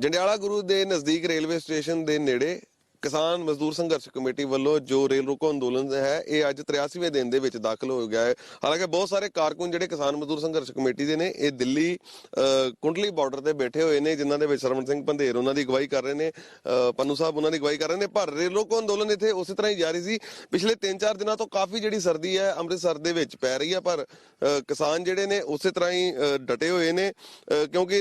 ਜੰਡਿਆਲਾ ਗੁਰੂ ਦੇ ਨਜ਼ਦੀਕ railway station ਦੇ ਨੇੜੇ ਕਿਸਾਨ ਮਜ਼ਦੂਰ ਸੰਘਰਸ਼ ਕਮੇਟੀ ਵੱਲੋਂ ਜੋ ਰੇਲ ਰੋਕੋ ਅੰਦੋਲਨ ਹੈ ਇਹ ਅੱਜ 83ਵੇਂ ਦਿਨ ਦੇ ਵਿੱਚ ਦਾਖਲ ਹੋ ਗਿਆ ਹੈ। ਹਾਲਾਂਕਿ ਬਹੁਤ ਸਾਰੇ ਕਾਰਕੁਨ ਜਿਹੜੇ ਕਿਸਾਨ ਮਜ਼ਦੂਰ ਸੰਘਰਸ਼ ਕਮੇਟੀ ਦੇ ਨੇ ਇਹ ਦਿੱਲੀ ਕੁੰਡਲੀ ਬਾਰਡਰ ਤੇ ਬੈਠੇ ਹੋਏ ਨੇ ਜਿਨ੍ਹਾਂ ਦੇ ਵਿੱਚ ਸਰਵਣ ਸਿੰਘ ਪੰਧੇਰ ਉਹਨਾਂ ਦੀ ਅਗਵਾਈ ਕਰ ਰਹੇ ਨੇ ਅ, ਪੰਨੂ ਸਾਹਿਬ ਉਹਨਾਂ ਦੀ ਅਗਵਾਈ ਕਰ ਰਹੇ ਨੇ ਪਰ ਰੇਲ ਰੋਕੋ ਅੰਦੋਲਨ ਇੱਥੇ ਉਸੇ ਤਰ੍ਹਾਂ ਹੀ ਜਾਰੀ ਸੀ। ਪਿਛਲੇ 3-4 ਦਿਨਾਂ ਤੋਂ ਕਾਫੀ ਜਿਹੜੀ ਸਰਦੀ ਹੈ ਅੰਮ੍ਰਿਤਸਰ ਦੇ ਵਿੱਚ ਪੈ ਰਹੀ ਹੈ ਪਰ ਕਿਸਾਨ ਜਿਹੜੇ ਨੇ ਉਸੇ ਤਰ੍ਹਾਂ ਹੀ ਡਟੇ ਹੋਏ ਨੇ ਕਿਉਂਕਿ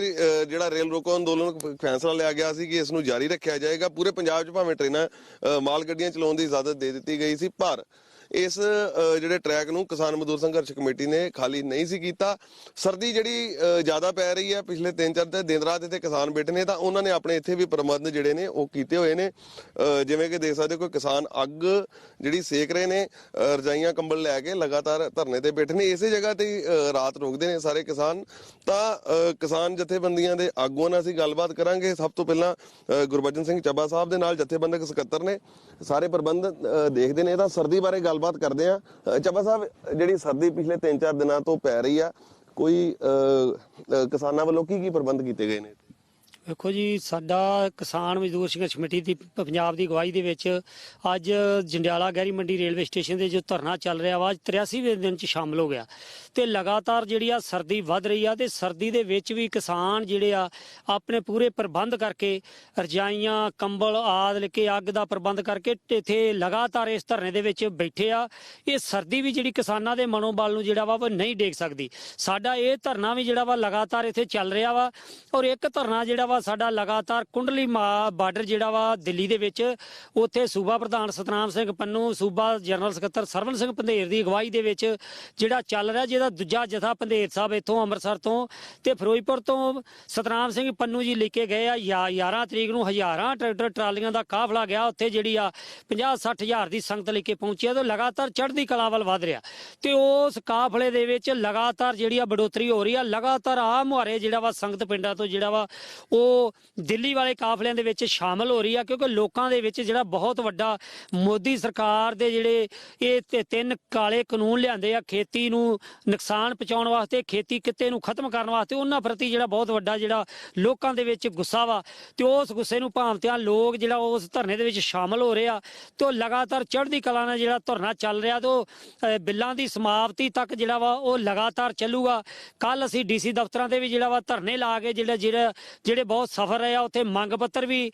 ਜਿਹੜਾ ਰੇਲ ਰੋਕੋ ਅੰਦੋਲਨ ਫੈਸਲਾ ਲਿਆ ਗਿਆ ਸੀ ਕਿ ਇਸ ਨੂੰ ਜਾਰੀ ਰੱਖਿਆ ਜਾਏਗਾ। ਪੂਰੇ ਪੰਜਾਬ 'ਚ ਭਾਵੇਂ ਟ੍ਰੇਨਾਂ ਮਾਲ ਗੱਡੀਆਂ ਚਲਾਉਣ ਦੀ ਇਜਾਜ਼ਤ ਦੇ ਦਿੱਤੀ ਗਈ ਸੀ ਪਰ ਇਸ ਜਿਹੜੇ ਟਰੈਕ ਨੂੰ ਕਿਸਾਨ ਮਜ਼ਦੂਰ ਸੰਘਰਸ਼ ਕਮੇਟੀ ਨੇ ਖਾਲੀ ਨਹੀਂ ਸੀ ਕੀਤਾ। ਸਰਦੀ ਜਿਹੜੀ ਜ਼ਿਆਦਾ ਪੈ ਰਹੀ ਹੈ ਪਿਛਲੇ 3-4 ਤੇ ਦਿਨ ਰਾਤ ਇੱਥੇ ਕਿਸਾਨ ਬੈਠੇ ਨੇ ਤਾਂ ਉਹਨਾਂ ਨੇ ਆਪਣੇ ਇੱਥੇ ਵੀ ਪ੍ਰਬੰਧ ਜਿਹੜੇ ਨੇ ਉਹ ਕੀਤੇ ਹੋਏ ਨੇ। ਜਿਵੇਂ ਕਿ ਦੇਖ ਸਕਦੇ ਕੋਈ ਕਿਸਾਨ ਅੱਗ ਜਿਹੜੀ ਸੇਕ ਰਹੇ ਨੇ ਰਜਾਈਆਂ ਕੰਬਲ ਲੈ ਕੇ ਲਗਾਤਾਰ ਧਰਨੇ ਤੇ ਬੈਠੇ ਨੇ ਇਸੇ ਜਗ੍ਹਾ ਤੇ ਰਾਤ ਰੋਕਦੇ ਨੇ ਸਾਰੇ ਕਿਸਾਨ। ਤਾਂ ਅ, ਕਿਸਾਨ ਜਥੇਬੰਦੀਆਂ ਦੇ ਆਗੂਆਂ ਨਾਲ ਅਸੀਂ ਗੱਲਬਾਤ ਕਰਾਂਗੇ। ਸਭ ਤੋਂ ਪਹਿਲਾਂ ਗੁਰਬਚਨ ਸਿੰਘ ਚੱਬਾ ਸਾਹਿਬ ਦੇ ਨਾਲ ਜਥੇਬੰਦਕ ਸਕੱਤਰ ਨੇ। ਸਾਰੇ ਪ੍ਰਬੰਧ ਅ, ਦੇਖਦੇ ਨੇ। ਤਾਂ ਸਰਦੀ ਬਾਰੇ ਗੱਲਬਾਤ ਕਰਦੇ ਆ। ਚੱਬਾ ਸਾਹਿਬ ਜਿਹੜੀ ਸਰਦੀ ਪਿਛਲੇ 3-4 ਦਿਨਾਂ ਤੋਂ ਪੈ ਰਹੀ ਆ ਕੋਈ ਅ, ਕਿਸਾਨਾਂ ਵੱਲੋਂ ਕੀ ਕੀ ਪ੍ਰਬੰਧ ਕੀਤੇ ਗਏ ਨੇ? ਵੇਖੋ ਜੀ, ਸਾਡਾ ਕਿਸਾਨ ਮਜ਼ਦੂਰ ਸੰਘਰਸ਼ ਕਮੇਟੀ ਦੀ ਪੰਜਾਬ ਦੀ ਅਗਵਾਈ ਦੇ ਵਿੱਚ ਅੱਜ ਜੰਡਿਆਲਾ ਗਹਿਰੀ ਮੰਡੀ ਰੇਲਵੇ ਸਟੇਸ਼ਨ ਦੇ ਜੋ ਧਰਨਾ ਚੱਲ ਰਿਹਾ ਵਾ, ਅੱਜ 83ਵੇਂ ਦਿਨ ਚ ਸ਼ਾਮਲ ਹੋ ਗਿਆ। ਤੇ ਲਗਾਤਾਰ ਜਿਹੜੀ ਆ ਸਰਦੀ ਵੱਧ ਰਹੀ ਆ ਤੇ ਸਰਦੀ ਦੇ ਵਿੱਚ ਵੀ ਕਿਸਾਨ ਜਿਹੜੇ ਆ, ਆਪਣੇ ਪੂਰੇ ਪ੍ਰਬੰਧ ਕਰਕੇ ਰਜਾਈਆਂ, ਕੰਬਲ, ਆਦ ਲੈ ਕੇ ਅੱਗ ਦਾ ਪ੍ਰਬੰਧ ਕਰਕੇ ਇੱਥੇ ਲਗਾਤਾਰ ਇਸ ਧਰਨੇ ਦੇ ਵਿੱਚ ਬੈਠੇ ਆ। ਇਹ ਸਰਦੀ ਵੀ ਜਿਹੜੀ ਕਿਸਾਨਾਂ ਦੇ ਮਨੋਬਲ ਨੂੰ ਜਿਹੜਾ ਵਾ, ਉਹ ਨਹੀਂ ਡੇਕ ਸਕਦੀ। ਸਾਡਾ ਇਹ ਧਰਨਾ ਵੀ ਜਿਹੜਾ ਵਾ ਲਗਾਤਾਰ ਇੱਥੇ ਚੱਲ ਰਿਹਾ ਵਾ ਔਰ ਇੱਕ ਧਰਨਾ ਜਿਹੜਾ ਵਾ ਸਾਡਾ ਲਗਾਤਾਰ ਕੁੰਡਲੀ ਬਾਰਡਰ ਜਿਹੜਾ ਵਾ ਦਿੱਲੀ ਦੇ ਵਿੱਚ, ਉੱਥੇ ਸੂਬਾ ਪ੍ਰਧਾਨ ਸਤਨਾਮ ਸਿੰਘ ਪੰਨੂ, ਸੂਬਾ ਜਨਰਲ ਸਕੱਤਰ ਸਰਵਨ ਸਿੰਘ ਪੰਧੇਰ ਦੀ ਅਗਵਾਈ ਦੇ ਵਿੱਚ ਜਿਹੜਾ ਚੱਲ ਰਿਹਾ, ਜਿਹਦਾ ਦੂਜਾ ਜਥਾ ਪੰਧੇਰ ਸਾਹਿਬ ਇੱਥੋਂ ਅੰਮ੍ਰਿਤਸਰ ਤੋਂ ਤੇ ਫਿਰੋਜ਼ਪੁਰ ਤੋਂ ਸਤਨਾਮ ਸਿੰਘ ਪੰਨੂ ਜੀ ਲੈ ਕੇ ਗਏ ਆ, ਯਾ- 11 ਤਰੀਕ ਨੂੰ ਹਜ਼ਾਰਾਂ ਟਰੈਕਟਰ ਟਰਾਲੀਆਂ ਦਾ ਕਾਫਲਾ ਗਿਆ, ਉੱਥੇ ਜਿਹੜੀ ਆ 50 60 ਹਜ਼ਾਰ ਦੀ ਸੰਗਤ ਲੈ ਕੇ ਪਹੁੰਚਿਆ ਤੇ ਲਗਾਤਾਰ ਚੜ੍ਹਦੀ ਕਲਾ ਵੱਲ ਵਧ ਰਿਹਾ। ਤੇ ਉਸ ਕਾਫਲੇ ਦੇ ਵਿੱਚ ਲਗਾਤਾਰ ਜਿਹੜੀ ਆ ਬੜੋਤਰੀ ਹੋ ਰਹੀ ਆ, ਲਗਾਤਾਰ ਆ ਮੁਹਾਰੇ ਜਿਹੜਾ ਵਾ ਸੰਗਤ ਪਿੰਡਾਂ ਤੋਂ ਜਿਹੜਾ ਵਾ, ਉਹ ਉਹ ਦਿੱਲੀ ਵਾਲੇ ਕਾਫਲਿਆਂ ਦੇ ਵਿੱਚ ਸ਼ਾਮਲ ਹੋ ਰਹੀ ਆ, ਕਿਉਂਕਿ ਲੋਕਾਂ ਦੇ ਵਿੱਚ ਜਿਹੜਾ ਬਹੁਤ ਵੱਡਾ ਮੋਦੀ ਸਰਕਾਰ ਦੇ ਜਿਹੜੇ ਇਹ ਤੇ, ਤਿੰਨ ਕਾਲੇ ਕਾਨੂੰਨ ਲਿਆਂਦੇ ਆ, ਖੇਤੀ ਨੂੰ ਨੁਕਸਾਨ ਪਹੁੰਚਾਉਣ ਵਾਸਤੇ, ਖੇਤੀ ਕਿੱਤੇ ਨੂੰ ਖਤਮ ਕਰਨ ਵਾਸਤੇ, ਉਹਨਾਂ ਪ੍ਰਤੀ ਜਿਹੜਾ ਬਹੁਤ ਵੱਡਾ ਜਿਹੜਾ ਲੋਕਾਂ ਦੇ ਵਿੱਚ ਗੁੱਸਾ ਵਾ, ਤੇ ਉਸ ਗੁੱਸੇ ਨੂੰ ਭਾਂਵਤਿਆਂ ਲੋਕ ਜਿਹੜਾ ਉਸ ਧਰਨੇ ਦੇ ਵਿੱਚ ਸ਼ਾਮਲ ਹੋ ਰਹੇ ਆ, ਤੇ ਉਹ ਲਗਾਤਾਰ ਚੜ੍ਹਦੀ ਕਲਾ ਨਾਲ ਜਿਹੜਾ ਧਰਨਾ ਚੱਲ ਰਿਹਾ, ਤੇ ਉਹ ਬਿੱਲਾਂ ਦੀ ਸਮਾਪਤੀ ਤੱਕ ਜਿਹੜਾ ਵਾ, ਉਹ ਲਗਾਤਾਰ ਚੱਲੂਗਾ। ਕੱਲ ਅਸੀਂ ਡੀਸੀ ਦਫ਼ਤਰਾਂ ਤੇ ਵੀ ਜਿਹੜਾ ਵਾ ਧਰਨੇ ਲਾ ਕੇ ਜਿਹੜਾ ਜਿਹੜਾ, ਜਿਹੜੇ ਬਹੁਤ ਸਫਰ ਰਿਹਾ। ਉੱਥੇ ਮੰਗ ਪੱਤਰ ਵੀ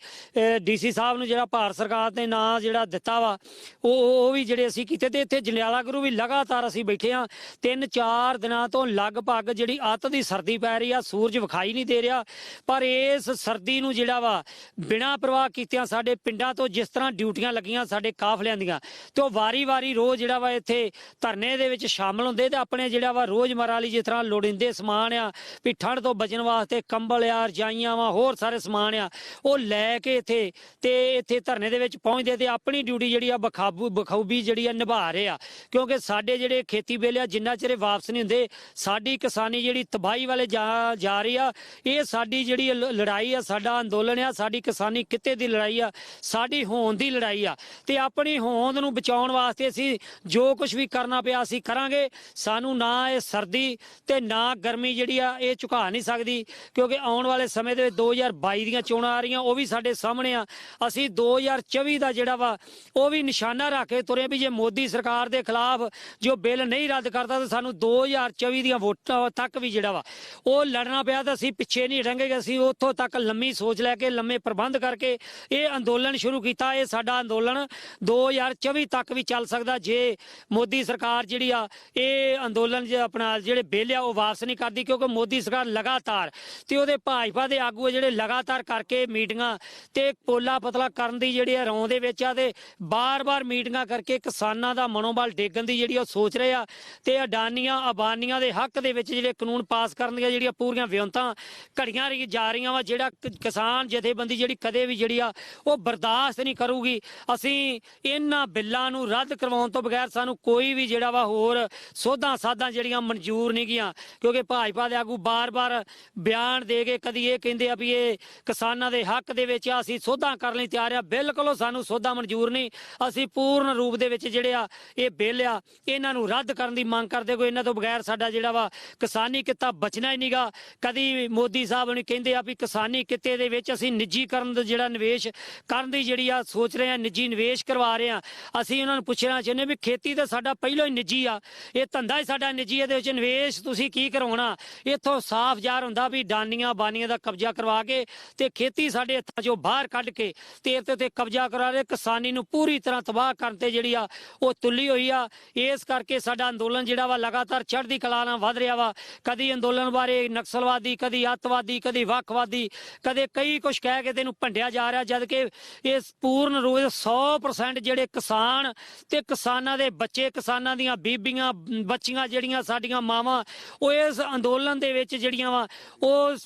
ਡੀਸੀ ਸਾਹਿਬ ਨੂੰ ਜਿਹੜਾ ਭਾਰਤ ਸਰਕਾਰ ਨੇ ਨਾਂ ਜਿਹੜਾ ਦਿੱਤਾ ਵਾ, ਉਹ ਉਹ ਵੀ ਜਿਹੜੇ ਅਸੀਂ ਕੀਤੇ ਤੇ ਇੱਥੇ ਜੰਡਿਆਲਾ ਗੁਰੂ ਵੀ ਲਗਾਤਾਰ ਅਸੀਂ ਬੈਠੇ ਆ ਤਿੰਨ ਚਾਰ ਦਿਨਾਂ ਤੋਂ ਲਗਭਗ ਜਿਹੜੀ ਅੱਤ ਦੀ ਸਰਦੀ ਪੈ ਰਹੀ ਆ, ਸੂਰਜ ਵਿਖਾਈ ਨਹੀਂ ਦੇ ਰਿਹਾ। ਪਰ ਇਸ ਸਰਦੀ ਨੂੰ ਜਿਹੜਾ ਵਾ, ਬਿਨਾਂ ਪ੍ਰਵਾਹ ਕੀਤਿਆਂ ਸਾਡੇ ਪਿੰਡਾਂ ਤੋਂ ਜਿਸ ਤਰ੍ਹਾਂ ਡਿਊਟੀਆਂ ਲੱਗੀਆਂ ਸਾਡੇ ਕਾਫਲਿਆਂ ਦੀਆਂ, ਤੇ ਉਹ ਵਾਰੀ-ਵਾਰੀ ਰੋਜ਼ ਜਿਹੜਾ ਵਾ ਇੱਥੇ ਧਰਨੇ ਦੇ ਵਿੱਚ ਸ਼ਾਮਲ ਹੁੰਦੇ ਤੇ ਆਪਣੇ ਜਿਹੜਾ ਵਾ ਰੋਜ਼ਮਰਾ ਲਈ ਜਿਸ ਤਰ੍ਹਾਂ ਲੋੜਿੰਦੇ ਸਮਾਨ ਆ, ਵੀ ਠੰਡ ਤੋਂ ਬਚਣ ਵਾਸਤੇ ਕੰਬਲ ਆ ਰਜਾਈਆਂ ਵਾ ਹੋਰ ਸਾਰੇ ਸਮਾਨ ਆ, ਉਹ ਲੈ ਕੇ ਇੱਥੇ ਤੇ ਇੱਥੇ ਧਰਨੇ ਦੇ ਵਿੱਚ ਪਹੁੰਚਦੇ ਤੇ ਆਪਣੀ ਡਿਊਟੀ ਜਿਹੜੀ ਆ ਬਖਾਬੂ, ਬਖੂਬੀ ਜਿਹੜੀ ਆ ਨਿਭਾ ਰਹੇ ਆ। ਕਿਉਂਕਿ ਸਾਡੇ ਜਿਹੜੇ ਖੇਤੀ ਬਿੱਲ ਆ, ਜਿੰਨਾ ਚਿਰ ਵਾਪਸ ਨਹੀਂ ਹੁੰਦੇ, ਸਾਡੀ ਕਿਸਾਨੀ ਜਿਹੜੀ ਤਬਾਹੀ ਵਾਲੇ ਜਾ ਜਾ ਰਹੀ ਆ, ਇਹ ਸਾਡੀ ਜਿਹੜੀ ਲੜਾਈ ਆ, ਸਾਡਾ ਅੰਦੋਲਨ ਆ, ਸਾਡੀ ਕਿਸਾਨੀ ਕਿੱਤੇ ਦੀ ਲੜਾਈ ਆ, ਸਾਡੀ ਹੋਂਦ ਦੀ ਲੜਾਈ ਆ। ਤੇ ਆਪਣੀ ਹੋਂਦ ਨੂੰ ਬਚਾਉਣ ਵਾਸਤੇ ਅਸੀਂ ਜੋ ਕੁਝ ਵੀ ਕਰਨਾ ਪਿਆ ਅਸੀਂ ਕਰਾਂਗੇ। ਸਾਨੂੰ ਨਾ ਇਹ ਸਰਦੀ ਤੇ ਨਾ ਗਰਮੀ ਜਿਹੜੀ ਆ, ਇਹ ਝੁਕਾ ਨਹੀਂ ਸਕਦੀ। ਕਿਉਂਕਿ ਆਉਣ ਵਾਲੇ ਸਮੇਂ ਦੇ ਵਿੱਚ 2022 ਦੀਆਂ ਚੋਣਾਂ ਆ ਰਹੀਆਂ, ਉਹ ਵੀ ਸਾਡੇ ਸਾਹਮਣੇ ਆ। ਅਸੀਂ 2024 ਦਾ ਜਿਹੜਾ ਵਾ, ਉਹ ਵੀ ਨਿਸ਼ਾਨਾ ਰੱਖ ਕੇ ਤੁਰੇ ਵੀ ਜੇ ਮੋਦੀ ਸਰਕਾਰ ਦੇ ਖਿਲਾਫ ਜੋ ਬਿੱਲ ਨਹੀਂ ਰੱਦ ਕਰਦਾ ਤਾਂ ਸਾਨੂੰ 2024 ਦੀਆਂ ਵੋਟਾਂ ਤੱਕ ਵੀ ਜਿਹੜਾ ਵਾ, ਉਹ ਲੜਨਾ ਪਿਆ ਤਾਂ ਅਸੀਂ ਪਿੱਛੇ ਨਹੀਂ ਹਟਾਂਗੇ ਅਸੀਂ ਉੱਥੋਂ ਤੱਕ ਲੰਮੀ ਸੋਚ ਲੈ ਕੇ, ਲੰਮੇ ਪ੍ਰਬੰਧ ਕਰਕੇ ਇਹ ਅੰਦੋਲਨ ਸ਼ੁਰੂ ਕੀਤਾ। ਇਹ ਸਾਡਾ ਅੰਦੋਲਨ 2024 ਤੱਕ ਵੀ ਚੱਲ ਸਕਦਾ ਜੇ ਮੋਦੀ ਸਰਕਾਰ ਜਿਹੜੀ ਆ, ਇਹ ਅੰਦੋਲਨ ਜੇ ਆਪਣਾ ਜਿਹੜੇ ਬਿੱਲ ਆ ਉਹ ਵਾਪਸ ਨਹੀਂ ਕਰਦੀ ਕਿਉਂਕਿ ਮੋਦੀ ਸਰਕਾਰ ਲਗਾਤਾਰ ਤੇ ਉਹਦੇ ਭਾਜਪਾ ਦੇ ਆਗੂ ਆ ਜਿਹੜੇ ਲਗਾਤਾਰ ਕਰਕੇ ਮੀਟਿੰਗਾਂ ਤੇ ਪੋਲਾ ਪਤਲਾ ਕਰਨ ਦੀ ਜਿਹੜੀ ਆ ਰੌਂ ਦੇ ਵਿੱਚ ਆ ਤੇ ਬਾਰ-ਬਾਰ ਮੀਟਿੰਗਾਂ ਕਰਕੇ ਕਿਸਾਨਾਂ ਦਾ ਮਨੋਬਲ ਡੇਗਣ ਦੀ ਜਿਹੜੀ ਉਹ ਸੋਚ ਰਹੇ ਆ ਤੇ ਅਡਾਨੀਆਂ, ਅਬਾਨੀਆਂ ਦੇ ਹੱਕ ਦੇ ਵਿੱਚ ਜਿਹੜੇ ਕਾਨੂੰਨ ਪਾਸ ਕਰਨ ਦੀਆਂ ਜਿਹੜੀਆਂ ਪੂਰੀਆਂ ਵਿਉਂਤਾਂ ਘੜੀਆਂ ਰਹੀ ਜਾ ਰਹੀਆਂ ਵਾ, ਜਿਹੜਾ ਕਿਸਾਨ ਜਥੇਬੰਦੀ ਜਿਹੜੀ ਕਦੇ ਵੀ ਜਿਹੜੀ ਆ ਉਹ ਬਰਦਾਸ਼ਤ ਨਹੀਂ ਕਰੂਗੀ। ਅਸੀਂ ਇਹਨਾਂ ਬਿੱਲਾਂ ਨੂੰ ਰੱਦ ਕਰਵਾਉਣ ਤੋਂ ਬਗੈਰ ਸਾਨੂੰ ਕੋਈ ਵੀ ਜਿਹੜਾ ਵਾ ਹੋਰ ਸੋਧਾਂ ਸਾਧਾਂ ਜਿਹੜੀਆਂ ਮਨਜ਼ੂਰ ਨਹੀਂ ਗੀਆਂ ਕਿਉਂਕਿ ਭਾਜਪਾ ਦੇ ਆਗੂ ਬਾਰ-ਬਾਰ ਬਿਆਨ ਦੇ ਕੇ ਕਦੀ ਇਹ ਕਹਿੰਦੇ ਆ ਵੀ ਇਹ ਕਿਸਾਨਾਂ ਦੇ ਹੱਕ ਦੇ ਵਿੱਚ ਆ, ਅਸੀਂ ਸੋਧਾਂ ਕਰਨ ਲਈ ਤਿਆਰ ਆ। ਬਿਲਕੁਲ ਸਾਨੂੰ ਸੋਧਾਂ ਮਨਜ਼ੂਰ ਨਹੀਂ। ਅਸੀਂ ਪੂਰਨ ਰੂਪ ਦੇ ਵਿੱਚ ਜਿਹੜੇ ਆ ਇਹ ਬਿੱਲ ਆ ਇਹਨਾਂ ਨੂੰ ਰੱਦ ਕਰਨ ਦੀ ਮੰਗ ਕਰਦੇ ਕੋਈ। ਇਹਨਾਂ ਤੋਂ ਬਗੈਰ ਸਾਡਾ ਜਿਹੜਾ ਵਾ ਕਿਸਾਨੀ ਕਿੱਤਾ ਬਚਣਾ ਹੀ ਨਹੀਂਗਾ। ਕਦੀ ਮੋਦੀ ਸਾਹਿਬ ਨੇ ਕਹਿੰਦੇ ਆ ਵੀ ਕਿਸਾਨੀ ਕਿੱਤੇ ਦੇ ਵਿੱਚ ਅਸੀਂ ਨਿੱਜੀਕਰਨ ਦਾ ਜਿਹੜਾ ਨਿਵੇਸ਼ ਕਰਨ ਦੀ ਜਿਹੜੀ ਆ ਸੋਚ ਰਹੇ ਆ ਨਿੱਜੀ ਨਿਵੇਸ਼ ਕਰਵਾ ਰਹੇ ਆ। ਅਸੀਂ ਉਹਨਾਂ ਨੂੰ ਪੁੱਛਣਾ ਚਾਹੁੰਦੇ ਵੀ ਖੇਤੀ ਤਾਂ ਸਾਡਾ ਪਹਿਲਾਂ ਹੀ ਨਿੱਜੀ ਆ। ਇਹ ਧੰਦਾ ਹੀ ਸਾਡਾ ਨਿੱਜੀ ਇਹਦੇ ਵਿੱਚ ਨਿਵੇਸ਼ ਤੁਸੀਂ ਕੀ ਕਰਵਾਉਣਾ ਇੱਥੋਂ ਸਾਫ਼ ਜ਼ਾਹਰ ਹੁੰਦਾ ਵੀ ਡਾਨੀਆਂ ਬਾਨੀਆਂ ਦਾ ਕਬਜ਼ਾ ਕਰਵਾ ਕੇ ਤੇ ਖੇਤੀ ਸਾਡੇ ਹੱਥਾਂ ਚੋਂ ਬਾਹਰ ਕੱਢ ਕੇ ਤੇ ਇਹਦੇ ਤੇ ਕਬਜ਼ਾ ਕਰਾ ਰਹੇ ਕਿਸਾਨੀ ਨੂੰ ਪੂਰੀ ਤਰ੍ਹਾਂ ਤਬਾਹ ਕਰਨ ਤੇ ਜਿਹੜੀ ਆ ਉਹ ਤੁੱਲੀ ਹੋਈ ਆ। ਇਸ ਕਰਕੇ ਸਾਡਾ ਅੰਦੋਲਨ ਜਿਹੜਾ ਵਾ ਲਗਾਤਾਰ ਚੜ੍ਹਦੀ ਕਲਾ ਨਾਲ ਵਧ ਰਿਹਾ ਵਾ। ਕਦੀ ਅੰਦੋਲਨ ਬਾਰੇ ਨਕਸਲਵਾਦੀ, ਕਦੀ ਅੱਤਵਾਦੀ, ਕਦੀ ਵੱਖਵਾਦੀ, ਕਦੇ ਕਈ ਕੁਝ ਕਹਿ ਕੇ ਤੈਨੂੰ ਭੰਡਿਆ ਜਾ ਰਿਹਾ ਜਦ ਕਿ ਇਸ ਪੂਰਨ ਰੋਜ਼ 100% ਜਿਹੜੇ ਕਿਸਾਨ ਤੇ ਕਿਸਾਨਾਂ ਦੇ ਬੱਚੇ, ਕਿਸਾਨਾਂ ਦੀਆਂ ਬੀਬੀਆਂ, ਬੱਚੀਆਂ ਜਿਹੜੀਆਂ ਸਾਡੀਆਂ ਮਾਵਾਂ, ਉਹ ਇਸ ਅੰਦੋਲਨ ਦੇ ਵਿੱਚ ਜਿਹੜੀਆਂ ਵਾ, ਉਹ